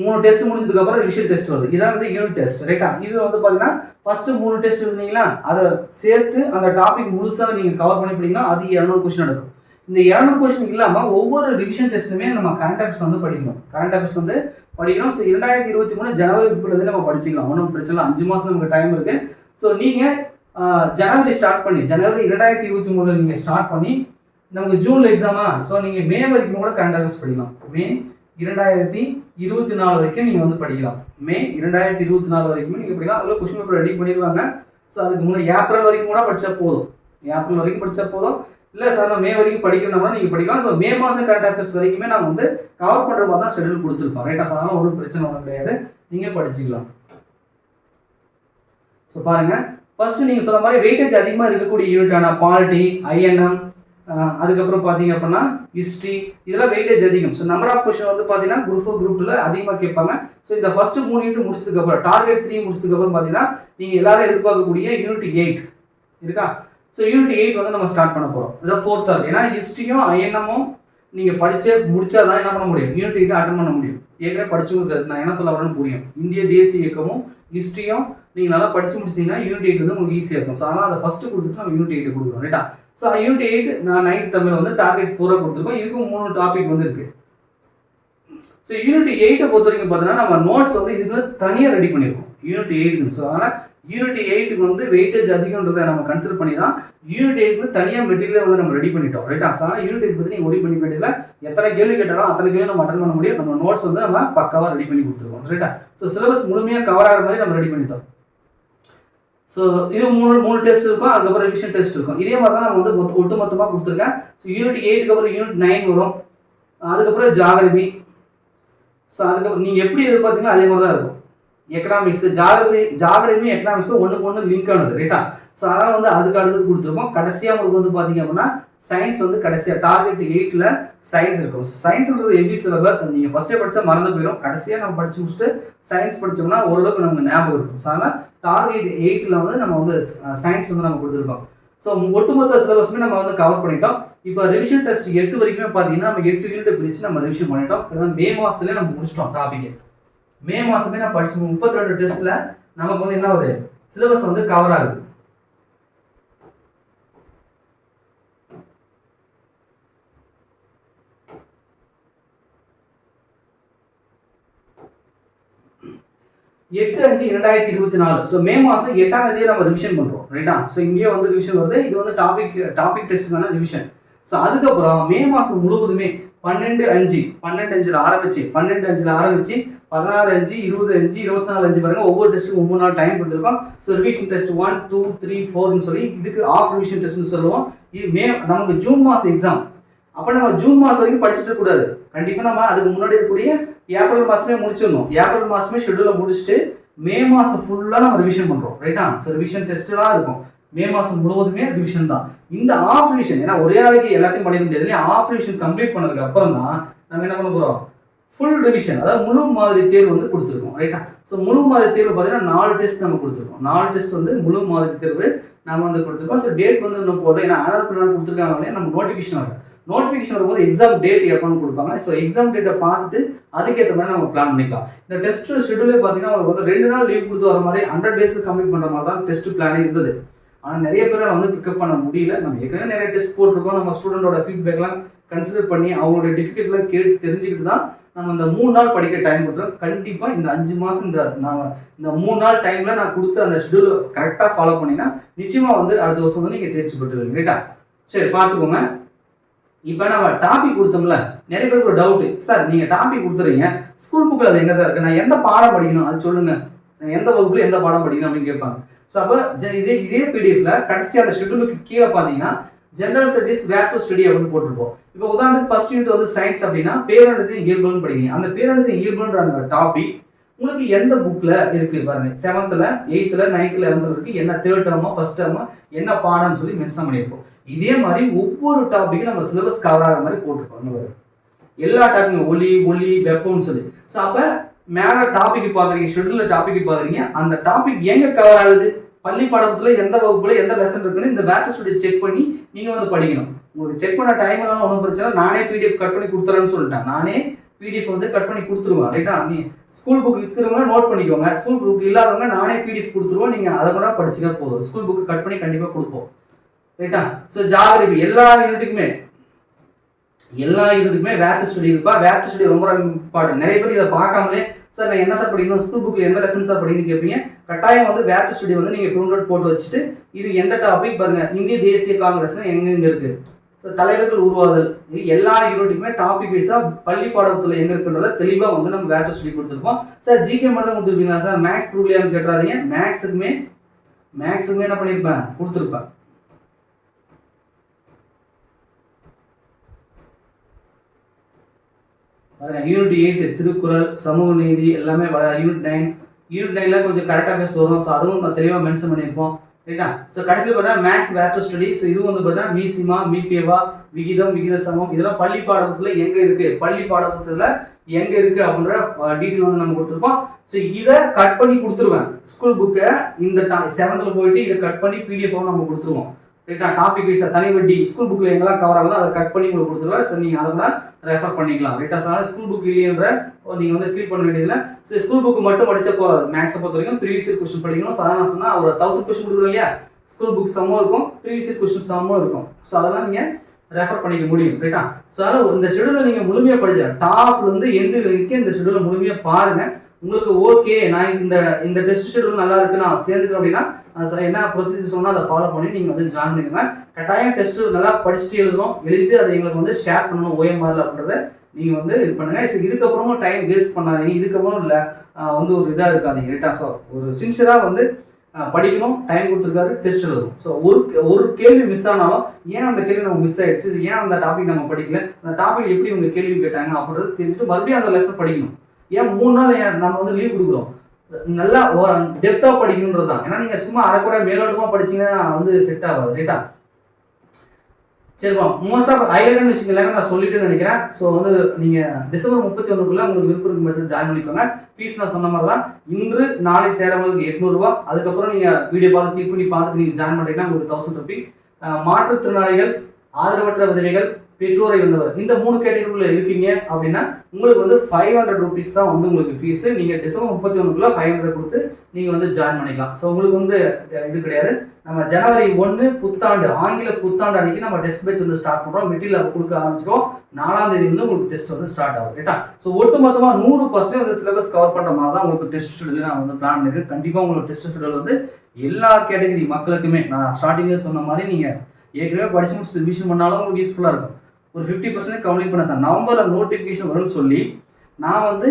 மூணு டெஸ்ட் முடிஞ்சதுக்கப்புறம் விஷுவல் டெஸ்ட் வருது. இதான் வந்து யூனிட் டெஸ்ட் ரைட்டா இது வந்து பார்த்தீங்கன்னா ஃபஸ்ட்டு மூணு டெஸ்ட் இருந்தீங்களா அதை சேர்த்து அந்த டாபிக் முழுசாக நீங்கள் கவர் பண்ணி படிங்கன்னா அது இரநூறு கொஸ்டின் நடக்கும். இந்த இரநூறு கொஸ்டின் இல்லாமல் ஒவ்வொரு ரிவிஷன் டெஸ்ட்டுமே நம்ம கரண்ட் அஃபேர்ஸ் வந்து படிக்கணும். கரண்ட் அஃபேர்ஸ் வந்து படிக்கிறோம் ஸோ இரண்டாயிரத்தி இருபத்தி மூணு ஜனவரி பிப்ரவரி நம்ம படிச்சுக்கலாம். ஒன்றும் பிரச்சனை இல்லை. அஞ்சு மாதம் நமக்கு டைம் இருக்குது ஸோ நீங்கள் ஜனவரி ஸ்டார்ட் பண்ணி ஜனவரி இரண்டாயிரத்தி இருபத்தி மூணில் நீங்கள் ஸ்டார்ட் பண்ணி நமக்கு ஜூனில் எக்ஸாமா ஸோ நீங்கள் மே வரைக்கும் கூட கரண்ட் அஃபேர்ஸ் படிக்கலாம். மே இரண்டாயிரத்தி இருபத்தி நாலு வரைக்கும் நீங்கள் வந்து படிக்கலாம். மே இரண்டாயிரத்தி இருபத்தி நாலு வரைக்கும் நீங்கள் படிக்கலாம். அதில் கொஸ்டின் பேப்பர் ரெடி பண்ணிடுவாங்க. ஸோ அதுக்கு முன்னாடி ஏப்ரல் வரைக்கும் கூட படித்தா போதும். ஏப்ரல் வரைக்கும் படித்தா போதும். இல்லை சார் நான் மே வரைக்கும் படிக்கணும்னா நீங்கள் படிக்கலாம். ஸோ மே மாதம் கரண்ட் அஃபேர்ஸ் வரைக்குமே நாங்கள் வந்து கவர் பண்ணுற மாதிரி தான் ஷெடியூல் கொடுத்துருப்போம் ரைட்டா ஸோ ஒன்றும் பிரச்சனை ஒன்றும் கிடையாது. நீங்கள் படிச்சுக்கலாம். ஸோ பாருங்கள் ஃபர்ஸ்ட் நீங்கள் சொன்ன மாதிரி வெயிட்டேஜ் அதிகமாக இருக்கக்கூடிய யூனிட்டான பாலிட்டி ஐஎன்எம் அதுக்கப்புறம் பார்த்தீங்க அப்படின்னா ஹிஸ்ட்ரி இதெல்லாம் வெயிட்டேஜ் அதிகம். ஸோ நம்பர் ஆஃப் கொஷின் வந்து பார்த்தீங்கன்னா குரூப் ஃபோர் குரூப்பில் அதிகமாக கேட்பாங்க. ஸோ இந்த ஃபர்ஸ்ட் மூணு யூனிட் முடிச்சதுக்கு அப்புறம் டார்கெட் த்ரீ முடிச்சதுக்கு அப்புறம் பார்த்தீங்கன்னா நீங்கள் எல்லாரும் எதிர்பார்க்கக்கூடிய யூனிட் எயிட் இருக்கா? ஸோ யூனிட் எயிட் வந்து நம்ம ஸ்டார்ட் பண்ண போகிறோம் இதான் ஃபோர்த் ஆர் ஏன்னா ஹிஸ்ட்ரியும் ஐஎன்எமும் நீங்கள் படித்தே முடிச்சா தான் என்ன பண்ண முடியும்? யூனிட் எயிட் அட்டன் பண்ண முடியும். ஏற்கனவே படிச்சவங்களுக்கு நான் என்ன சொல்ல வரேன்னு புரியும். இந்திய தேசிய இயக்கமும் ஹிஸ்ட்ரியும் நீங்கள் நல்லா படித்து முடிச்சிங்கன்னா யூனிட் எயிட் வந்து உங்களுக்கு ஈஸியாக இருக்கும். ஸோ அதனால் அதை ஃபஸ்ட்டு கொடுத்துட்டு நம்ம யூனிட் எயிட் கொடுக்குறோம். ரைட்டா ஸோ யூனிட் எயிட் நான் நைன்த் தமிழ் வந்து டார்கெட் ஃபோராக கொடுத்துருக்கோம். இதுக்கும் மூணு டாபிக் வந்து இருக்கு. ஸோ யூனிட் எயிட்டை பொறுத்த வரைக்கும் பார்த்தீங்கன்னா நம்ம நோட்ஸ் வந்து இதுக்கு தனியாக ரெடி பண்ணியிருக்கோம். யூனிட் எயிட்டுன்னு ஸோ அதனால் யூனிட் எயிட்டுக்கு வந்து வெயிட்டேஜ் அதிகன்றதை நம்ம கன்சிடர் பண்ணி தான் யூனிட் எயிட்க்கு தனியாக மெட்டீரியல் வந்து நம்ம ரெடி பண்ணிட்டோம். ரைட்டா ஸோ அதனால் யூனிட் எயிட் பற்றி நீங்கள் ஒரி பண்ணி வேண்டியதில்ல. எத்தனை கேள்வி கேட்டாலும் அத்தனை கேள்வி நம்ம அட்டன் பண்ண முடியும். நம்ம நோட்ஸ் வந்து நம்ம பக்காவாக ரெடி பண்ணி கொடுத்துருவோம். ரைட்டா ஸோ சிலபஸ் முழுமையாக கவர் ஆகிற மாதிரி நம்ம ரெடி பண்ணிட்டோம். ஸோ இது மூணு மூணு டெஸ்ட் இருக்கும் அதுக்கப்புறம் ரிவிஷன் டெஸ்ட் இருக்கும். இதே மாதிரி தான் நம்ம வந்து மொத்த ஒட்டு மொத்தமாக கொடுத்துருக்கேன் ஸோ யூனிட் எயிட்டுக்கு அப்புறம் யூனிட் நைன் வரும். அதுக்கப்புறம் ஜாகிரபி ஸோ அதுக்கப்புறம் நீங்கள் எப்படி எதிர்பார்த்தீங்களோ அதே மாதிரி தான் இருக்கும் எக்கனாமிக்ஸ் ஜாகிரபி ஜாகிரபியும் எக்கனாமிக்ஸும் ஒன்றுக்கு ஒன்று லிங்க் ஆனது ரைட்டா ஸோ அதனால் வந்து அதுக்கு அடுத்தது கொடுத்துருப்போம் கடைசியாக உங்களுக்கு வந்து பார்த்தீங்க அப்படின்னா சயின்ஸ் வந்து கடைசியாக டார்கெட் எயிட்டில் சயின்ஸ் இருக்கும். ஸோ சயின்ஸ்ன்றது எப்படி சிலபஸ் நீங்கள் ஃபஸ்ட்டே படித்தா மறந்து போயிடும் கடைசியாக நம்ம படித்து முடிச்சுட்டு சயின்ஸ் படித்தோம்னா ஓரளவுக்கு நமக்கு ஞாபகம் இருக்கும். ஸோ அதனால் டார்கெட் எயிட்டில் வந்து நம்ம வந்து uh, சயின்ஸ் வந்து நம்ம கொடுத்துருக்கோம். ஸோ ஒட்டுமொத்த சிலபஸுமே நம்ம வந்து கவர் பண்ணிட்டோம். இப்போ ரிவிஷன் டெஸ்ட் எட்டு வரைக்குமே பார்த்தீங்கன்னா நம்ம எட்டு யூனிட் பிரித்து நம்ம ரிவிஷன் பண்ணிட்டோம். கிட்டத்தட்ட மே மாதத்துலேயே நம்ம முடிச்சிட்டோம் டாபிக் மே மாதமே நான் படிச்சு முப்பத்தி ரெண்டு டெஸ்ட்டில் நமக்கு வந்து என்ன ஆகுது சிலபஸ் வந்து கவர் ஆகுது. எட்டு அஞ்சு இரண்டாயிரத்தி இருபத்தி நாலு. ஸோ மே மாதம் எட்டாம் தேதியை நம்ம ரிவிஷன் பண்ணுறோம் ரைட்டா ஸோ இங்கேயே வந்து ரிவிஷன் வருது. இது வந்து டாபிக் டாபிக் டெஸ்ட்டுக்கான ரிவிஷன் ஸோ அதுக்கப்புறம் மே மாதம் முழுவதுமே பன்னெண்டு அஞ்சு பன்னெண்டு அஞ்சில் ஆரம்பிச்சு பன்னெண்டு அஞ்சில் ஆரம்பிச்சு பதினாறு அஞ்சு இருபது அஞ்சு இருபத்தி நாலு அஞ்சு பாருங்க. ஒவ்வொரு டெஸ்ட்டும் ஒவ்வொரு நாள் டைம் கொடுத்துருக்கோம். So revision test one two three ஃபோர்னு சொல்லி இதுக்கு ஆஃப் ரிவிஷன் டெஸ்ட்னு சொல்லுவோம். இது மே நமக்கு ஜூன் மாதம் எக்ஸாம் அப்போ நம்ம ஜூன் மாதம் வரைக்கும் படிச்சுட்டு கூடாது. கண்டிப்பாக நம்ம அதுக்கு முன்னாடி இருக்கக்கூடிய ஏப்ரல் மாதமே முடிச்சிடணும். ஏப்ரல் மாதமே ஷெடியூலை முடிச்சுட்டு மே மாதம் ஃபுல்லாக நம்ம ரிவிஷன் பண்ணுறோம் ரைட்டா ஸோ ரிவிஷன் டெஸ்ட்டு தான் இருக்கும். மே மாதம் முழுவதுமே ரிவிஷன் தான். இந்த ஆஃப் ரிவிஷன் ஏன்னா ஒரே நாளைக்கு எல்லாத்தையும் படிக்க முடியாது. இல்லையா? ஆஃப் ரிவிஷன் கம்ப்ளீட் பண்ணதுக்கு அப்புறம் தான் நம்ம என்ன பண்ண போகிறோம் ஃபுல் ரிவிஷன் அதாவது முழு மாதிரி தேர்வு வந்து கொடுத்துருக்கோம். ரைட்டா ஸோ முழு மாதிரி தேர்வு பார்த்தீங்கன்னா நாலு டெஸ்ட் நம்ம கொடுத்துருக்கோம். நாலு டெஸ்ட் வந்து முழு மாதிரி தேர்வு நம்ம வந்து கொடுத்துருக்கோம். ஸோ டேட் வந்து இன்னும் போடல. ஏன்னா ஆனுவல் பிளான் கொடுத்துருக்காங்க இல்லையா? நம்ம நோட்டிஃபிகேஷன் வரும் நோட்டிஃபிகேஷன் வரும்போது எக்ஸாம் டேட் எப்போன்னு கொடுப்பாங்க. ஸோ எக்ஸாம் டேட்டை பார்த்துட்டு அதுக்கேற்ற மாதிரி நம்ம பிளான் பண்ணிக்கலாம். இந்த டெஸ்ட் ஷெடியூலே பார்த்தீங்கன்னா உங்களுக்கு வந்து ரெண்டு நாள் லீவ் கொடுத்து வர மாதிரி ஹண்ட்ரட் டேஸ் கம்ப்ளீட் பண்ணுற மாதிரி தான் டெஸ்ட் பிளானே இருந்தது. ஆனால் நிறைய பேரால் வந்து பிக்கப் பண்ண முடியல. நம்ம ஏற்கனவே நிறைய டெஸ்ட் போட்டிருக்கோம். நம்ம ஸ்டூடெண்டோட ஃபீட்பேக்லாம் கன்சிடர் பண்ணி அவங்களுடைய டிஃபிகல்ட்லாம் கேட்டு தெரிஞ்சுக்கிட்டு தான் நம்ம இந்த மூணு நாள் படிக்க டைம் கொடுத்துருவோம் கண்டிப்பாக இந்த அஞ்சு மாதம் இந்த நான் இந்த மூணு நாள் டைமில் நான் கொடுத்த அந்த ஷெடியூல் கரெக்டாக ஃபாலோ பண்ணிங்கன்னா நிச்சயமாக வந்து அடுத்த வருஷம் வந்து நீங்கள் தேர்ச்சி பெற்றுருவீங்க ரைட்டா சரி பார்த்துக்கோங்க. இப்போ நம்ம டாபிக் கொடுத்தோம்ல நிறைய பேருக்கு ஒரு டவுட்டு சார் நீங்கள் டாபிக் கொடுத்துறீங்க. ஸ்கூல் புக்கில் அது எங்கே சார் இருக்குது நான் எந்த பாடம் படிக்கணும்? அது சொல்லுங்கள் நான் எந்த வகுப்பில் எந்த பாடம் படிக்கணும் அப்படின்னு கேட்பாங்க. ஸோ அப்போ இதே இதே பிடிஎஃப்ல கடைசி அந்த ஷெட்யூலுக்கு கீழே பார்த்தீங்கன்னா general studies where to study அப்படின்னு போட்டிருப்போம். இப்போ உதாரணத்துக்கு ஃபர்ஸ்ட் யூனிட் வந்து சயின்ஸ் அப்படின்னா பேரண்டத்தின் இயல்புன்னு படிக்கிறீங்க அந்த பேரண்டத்தின் இயல்புன்ற அந்த டாபிக் உங்களுக்கு எந்த புக்கில் இருக்குது பாருங்க. செவன்த்தில் எயித்தில் நைன்த்தில் லெவன்த்தில் இருக்குது என்ன தேர்ட் டேர்மா ஃபர்ஸ்ட் டேர்மா என்ன பாடம்னு சொல்லி மென்ஷன் பண்ணியிருப்போம். இதே மாதிரி ஒவ்வொரு டாபிக்கும் நம்ம சிலபஸ் கவர் ஆகிற மாதிரி போட்டிருப்போம். எல்லா டாபிக் ஒலி ஒலி வெப்பம்னு சொல்லி. ஸோ அப்போ மேலே டாபிக் பார்க்குறீங்க ஷெட்யூலில் டாபிக் பார்க்குறீங்க அந்த டாபிக் எங்கே கவர் ஆகுது? பள்ளி பாடத்தில் எந்த வகுப்புல எந்த லெசன் இருக்குன்னு இந்த பேட்டர் ஸ்டுடியோ செக் பண்ணி நீங்கள் வந்து படிக்கணும். உங்களுக்கு செக் பண்ண டைம் எல்லாம் ஒன்றும் பிரச்சனை நானே பிடிஎஃப் கட் பண்ணி கொடுத்துறேன்னு சொல்லிட்டேன். நானே பிடிஎஃப் வந்து கட் பண்ணி கொடுத்துருவேன். ரைட்டா நீ ஸ்கூல் புக் இருக்கிறவங்க நோட் பண்ணிக்கோங்க. ஸ்கூல் புக் இல்லாதவங்க நானே பிடிஎஃப் கொடுத்துருவோம். நீங்கள் அதை கூட படிச்சுக்க போதும். ஸ்கூல் புக் கட் பண்ணி கண்டிப்பாக கொடுப்போம். ரைட்டா ஸோ ஜாகிரபி எல்லா யூனிட்டுக்குமே எல்லா யூனிட்டுக்குமே வேட் ஸ்டடி இருப்பா வேட் ஸ்டடி ரொம்ப இம்பார்ட்டன்ட் நிறைய பேர் இதை பார்க்காமலே சார் நான் என்ன சார் படிக்கணும்? ஸ்கூல் புக்கில் எந்த லெசன் சார் படிக்கணும்னு கேட்பீங்க? கட்டாயம் வந்து வேட் ஸ்டடி வந்து நீங்கள் ப்ரிண்ட் அவுட் போட்டு வச்சுட்டு இது எந்த டாபிக் பாருங்க இந்திய தேசிய காங்கிரஸ் எங்கெங்க இருக்கு? தலைவர்கள் உருவாதல். இது எல்லா யூனிட்டுக்குமே டாபிக் வைஸாக பள்ளி பாடத்தில் எங்க இருக்குன்றத தெளிவாக வந்து நம்ம வேட் ஸ்டடி கொடுத்துருப்போம். சார் ஜிகே மட்டும் தான் கொடுத்துருப்பீங்களா சார்? மேக்ஸ் ப்ரூவ்லையான்னு கேட்டுறாதீங்க. மேக்ஸுக்குமே மேக்ஸுக்குமே என்ன பண்ணியிருப்பேன் கொடுத்துருப்பேன். யூனிட் எயிட் திருக்குறள் சமூக நீதி எல்லாமே யூனிட் நைன் யூனிட் நைன்ல கொஞ்சம் கரெக்டாக பேச வரும். ஸோ அதுவும் நான் தெளிவாக மென்ஷன் பண்ணியிருப்போம். ரைட்டா ஸோ கடைசியில் பார்த்தீங்கன்னா மேக்ஸ் வேட்டர் ஸ்டடி ஸோ இது வந்து பார்த்தீங்கன்னா மீசிமா மீபியவா விகிதம் விகித சமம். இதெல்லாம் பள்ளி பாடத்தில் எங்கே இருக்குது பள்ளி பாடத்தில் எங்கே இருக்குது அப்படின்ற டீட்டெயில் வந்து நம்ம கொடுத்துருப்போம். ஸோ இதை கட் பண்ணி கொடுத்துருவேன். ஸ்கூல் புக்கை இந்த செவன்த்தில் போயிட்டு இதை கட் பண்ணி பிடிஎஃப் நம்ம கொடுத்துருவோம். ரைட்டா டாபிக் வைஸாக தனி வட்டி ஸ்கூல் புக்கில் எங்கெல்லாம் கவர் ஆகுதோ அதை கட் பண்ணி உங்களுக்கு கொடுத்துருவேன். ஸோ நீங்கள் அதை ரெஃபர் பண்ணிக்கலாம். ரைட்டா ஸோ ஸ்கூல் புக் இல்லையன்ற நீங்கள் வந்து ஃபீல் பண்ண வேண்டியதில்லை. ஸோ ஸ்கூல் புக் மட்டும் படிச்ச போதாது மேக்ஸை பொறுத்த வரைக்கும் ப்ரீவியஸ் கொஸ்டின் படிக்கணும். சாதாரண சொன்னால் ஒரு தௌசண்ட் கொஸ்டின் கொடுக்குறோம் இல்லையா? ஸ்கூல் புக் சம்மும் இருக்கும். ப்ரீவியஸ் கொஸ்டின் சமம் இருக்கும். ஸோ அதெல்லாம் நீங்கள் ரெஃபர் பண்ணிக்க முடியும். ரைட்டா ஸோ அதனால் இந்த ஷெடியூலை நீங்கள் முழுமையாக படிச்சா டாப்ல இருந்து எந்த வரைக்கும் இந்த ஷெடியூலை முழுமையாக பாருங்க. உங்களுக்கு ஓகே நான் இந்த இந்த டெஸ்ட் ஷெடியூல் நல்லா இருக்கு நான் சேர்ந்துக்கிறேன் அப்படின்னா என்ன ப்ரொசீஜர் சொன்னால் அதை ஃபாலோ பண்ணி நீங்கள் வந்து ஜாயின் பண்ணிக்கோங்க. கட்டாயம் டெஸ்ட் நல்லா படிச்சுட்டு எழுதணும் எழுதிட்டு அதை எங்களுக்கு வந்து ஷேர் பண்ணணும் ஓஎம்ஆரில் அப்படின்றத நீங்கள் வந்து இது பண்ணுங்க. ஸோ இதுக்கப்புறமும் டைம் வேஸ்ட் பண்ணாதீங்க. இதுக்கப்புறம் இல்லை வந்து ஒரு இதாக இருக்காதீங்க ரைட்டா ஸோ ஒரு சின்சியராக வந்து படிக்கணும் டைம் கொடுத்துருக்காரு டெஸ்ட் எழுதணும். ஸோ ஒரு ஒரு கேள்வி மிஸ் ஆனாலும் ஏன் அந்த கேள்வி நம்ம மிஸ் ஆயிடுச்சு? ஏன் அந்த டாபிக் நம்ம படிக்கல? அந்த டாபிக் எப்படி உங்க கேள்வி கேட்டாங்க அப்படின்றது தெரிஞ்சுட்டு மறுபடியும் அந்த லெசன் படிக்கணும். ஏன் மூணு நாள் ஏன் நம்ம வந்து லீவ் கொடுக்குறோம்? நல்லா டெப்த்தாக படிக்கணுன்றது தான் ஏன்னா நீங்கள் சும்மா அரைக்குறை மேலோட்டமாக படிச்சீங்கன்னா வந்து செட் ஆகாது ரைட்டா சரிப்பா மோஸ்ட் ஆஃப் ஐலண்ட் விஷயம் எல்லாமே நான் சொல்லிட்டு நினைக்கிறேன். ஸோ வந்து நீங்கள் டிசம்பர் முப்பத்தி ஒன்றுக்குள்ள உங்களுக்கு விருப்பம் இருக்கும் மெசேஜ் ஜாயின் பண்ணிக்கோங்க. ஃபீஸ் நான் சொன்ன மாதிரி தான் இன்று நாளை சேரும்போதுக்கு எட்நூறுரூவா அதுக்கப்புறம் நீங்கள் வீடியோ பார்த்து கிளிக் பண்ணி பார்த்துட்டு நீங்கள் ஜாயின் பண்ணிட்டீங்கன்னா உங்களுக்கு தௌசண்ட் ருபி மாற்றுத்திறனாளிகள் ஆதரவற்ற உதவிகள் பெற்றோரை வந்தவர் இந்த மூணு கேட்டகரிக்குள்ள இருக்கீங்க அப்படின்னா உங்களுக்கு வந்து ஃபைவ் ஹண்ட்ரட் ருபீஸ் தான் வந்து உங்களுக்கு ஃபீஸ் நீங்கள் டிசம்பர் முப்பத்தி ஒன்றுக்குள்ள ஃபைவ் ஹண்ட்ரட் கொடுத்து நீங்கள் வந்து ஜாயின் பண்ணிக்கலாம். ஸோ உங்களுக்கு வந்து இது கிடையாது. நம்ம ஜனவரி ஒன்று புத்தாண்டு ஆங்கில புத்தாண்டு அன்னைக்கு நம்ம டெஸ்ட் பேட்ச் வந்து ஸ்டார்ட் பண்ணுறோம் மெட்டீரியல் கொடுக்க ஆரம்பிச்சிடும் நாலாம் தேதி வந்து உங்களுக்கு டெஸ்ட் வந்து ஸ்டார்ட் ஆகும். ரைட்டா ஸோ ஒட்டு மொத்தமாக நூறு பர்சன்டேஜ் வந்து சிலபஸ் கவர் பண்ணுற மாதிரி தான் உங்களுக்கு டெஸ்ட் ஷெடியூல் நான் வந்து பிளான் பண்ணிருக்கேன் கண்டிப்பாக உங்களுக்கு டெஸ்ட் ஷெடியூல் வந்து எல்லா கேட்டகரி மக்களுக்குமே நான் ஸ்டார்டிங்கில் சொன்ன மாதிரி நீங்கள் ஏற்கனவே படிச்சு முடிச்சுட்டு ரிவிஷன் பண்ணாலும் உங்களுக்கு யூஸ்ஃபுல்லாக இருக்கும். ஒரு ஃபிஃப்டி பர்சன்டேஜ் கம்ப்ளீட் பண்ண சார். நவம்பரில் நோட்டிஃபிகேஷன் வரும்னு சொல்லி நான் வந்து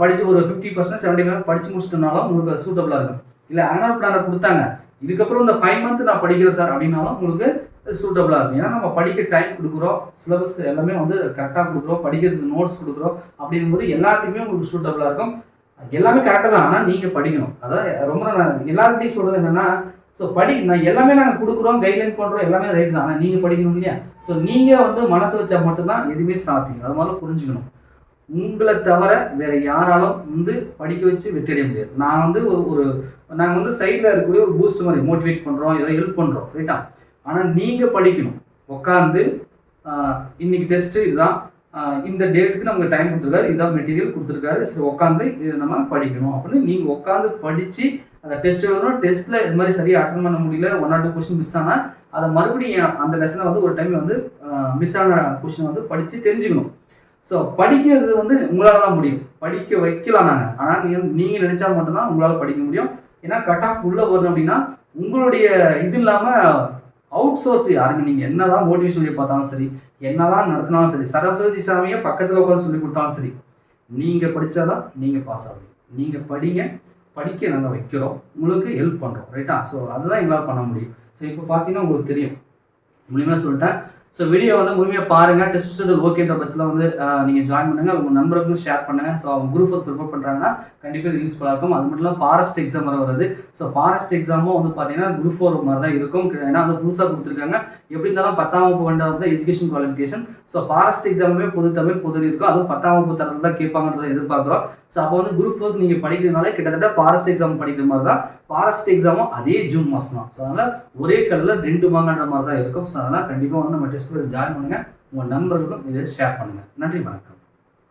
படித்து ஒரு ஃபிஃப்டி பர்சன்ட் செவன்டி பர்சன்ட் படித்து முடிச்சிட்டனாலும் உங்களுக்கு அது சூட்டபுளாக இருக்கும். இல்லை ஆனுவல் பிளானர் கொடுத்தாங்க. இதுக்கப்புறம் இந்த ஃபைவ் மந்த் நான் படிக்கிறேன் சார் அப்படின்னாலும் உங்களுக்கு சூட்டபுளாக இருக்கும். ஏன்னா நம்ம படிக்க டைம் கொடுக்குறோம். சிலபஸ் எல்லாமே வந்து கரெக்டாக கொடுக்குறோம். படிக்கிறதுக்கு நோட்ஸ் கொடுக்குறோம். அப்படிங்கும்போது எல்லாத்துக்குமே உங்களுக்கு சூட்டபுளாக இருக்கும். எல்லாமே கரெக்டாக தான். ஆனால் நீங்கள் படிக்கணும். அதான் ரொம்ப நான் எல்லார்கிட்டையும் சொல்கிறது என்னென்னா ஸோ படி நான் எல்லாமே நாங்கள் கொடுக்குறோம் கைட்லைன் பண்ணுறோம் எல்லாமே ரைட் தான். ஆனால் நீங்கள் படிக்கணும் இல்லையா? ஸோ நீங்கள் வந்து மனசு வச்சா மட்டும்தான் எதுவுமே சாத்தியம். அது மாதிரி புரிஞ்சுக்கணும். உங்களை தவிர வேற யாராலும் வந்து படிக்க வச்சு வெற்றியடைய முடியாது. நான் வந்து ஒரு ஒரு நாங்கள் வந்து சைடில் இருக்கக்கூடிய ஒரு பூஸ்ட் மாதிரி மோட்டிவேட் பண்ணுறோம் ஏதோ ஹெல்ப் பண்ணுறோம் ரைட்டா ஆனால் நீங்கள் படிக்கணும். உட்காந்து இன்னைக்கு டெஸ்ட்டு இதுதான். இந்த டேட்டுக்கு நமக்கு டைம் கொடுத்துருக்காரு இதான் மெட்டீரியல் கொடுத்துருக்காரு. சரி உட்காந்து இதை நம்ம படிக்கணும் அப்படின்னு நீங்கள் உட்காந்து படித்து அந்த டெஸ்ட் எழுதணும். டெஸ்ட்டில் இது மாதிரி சரியாக அட்டன் பண்ண முடியல. One or two question miss ஆனால் அதை மறுபடியும் அந்த லெசனை வந்து ஒரு டைம் வந்து மிஸ் ஆன கொஸ்டின் வந்து படித்து தெரிஞ்சுக்கணும். ஸோ படிக்கிறது வந்து உங்களால் தான் முடியும். படிக்க வைக்கலாம் நாங்கள் ஆனால் நீங்கள் நீங்கள் நினைச்சா மட்டும்தான் உங்களால் படிக்க முடியும். ஏன்னா கட் ஆஃப் உள்ளே வரணும் அப்படின்னா உங்களுடைய இது இல்லாமல் அவுட் சோர்ஸ் யாருங்க? நீங்கள் என்னதான் மோட்டிவேஷன் வீடியோ பார்த்தாலும் சரி என்னதான் நடத்தினாலும் சரி சரஸ்வதி சாமியை பக்கத்தில் உட்காந்து சொல்லி கொடுத்தாலும் சரி நீங்கள் படித்தாதான் நீங்கள் பாஸ் ஆகுங்க நீங்கள் படிங்க. படிக்க நாங்கள் வைக்கிறோம். உங்களுக்கு ஹெல்ப் பண்ணுறோம் ரைட்டா ஸோ அதுதான் எங்களால் பண்ண முடியும். ஸோ இப்போ பார்த்தீங்கன்னா உங்களுக்கு தெரியும். முழுமையாக சொல்லிட்டேன். ஸோ வீடியோ வந்து முழுமையாக பாருங்கள் டெஸ்ட் ஷெடியூல் ஓகேன்ற பட்சத்தில் வந்து நீங்கள் ஜாயின் பண்ணுங்கள் உங்கள் நம்பருக்கும் ஷேர் பண்ணுங்கள் ஸோ அவங்க குரூப் ஒர்க் ப்ரிப்பேர் பண்ணுறாங்கன்னா கண்டிப்பாக இது யூஸ்ஃபுல்லாக இருக்கும். அது மட்டும் இல்லாமல் ஃபாரஸ்ட் எக்ஸாம் வர வருது. ஸோ ஃபாரஸ்ட் எக்ஸாமும் வந்து பார்த்தீங்கன்னா குரூப் ஃபோர் மாதிரி தான் இருக்கும். ஏன்னா வந்து புதுசாக கொடுத்துருக்காங்க. எப்படி இருந்தாலும் பத்தாம் வகுப்பு வேண்டாம் தான் எஜுகேஷன் குவாலிஃபிகேஷன் ஸோ ஃபாரஸ்ட் எக்ஸாமுமே பொது தமிழ் பொது இருக்கும் அதுவும் பத்தாம் வகுப்பு தரத்தில் தான் கேட்பாங்கன்றதை எதிர்பார்க்குறோம். ஸோ அப்போ வந்து குரூப் ஃபோர் நீங்கள் படிக்கிறதுனால கிட்டத்தட்ட ஃபாரஸ்ட் எக்ஸாம் படிக்கிற மாதிரி தான். ஃபாரஸ்ட் எக்ஸாமும் அதே ஜூன் மாதம் தான். ஸோ அதனால் ஒரே கடலில் ரெண்டு மாங்கன்ற மாதிரி தான் இருக்கும். ஸோ அதனால் கண்டிப்பாக வந்து நம்ம டெஸ்ட் ஜாயின் பண்ணுங்கள் உங்கள் நண்பர்களுக்கும் இதை ஷேர் பண்ணுங்கள் நன்றி வணக்கம்.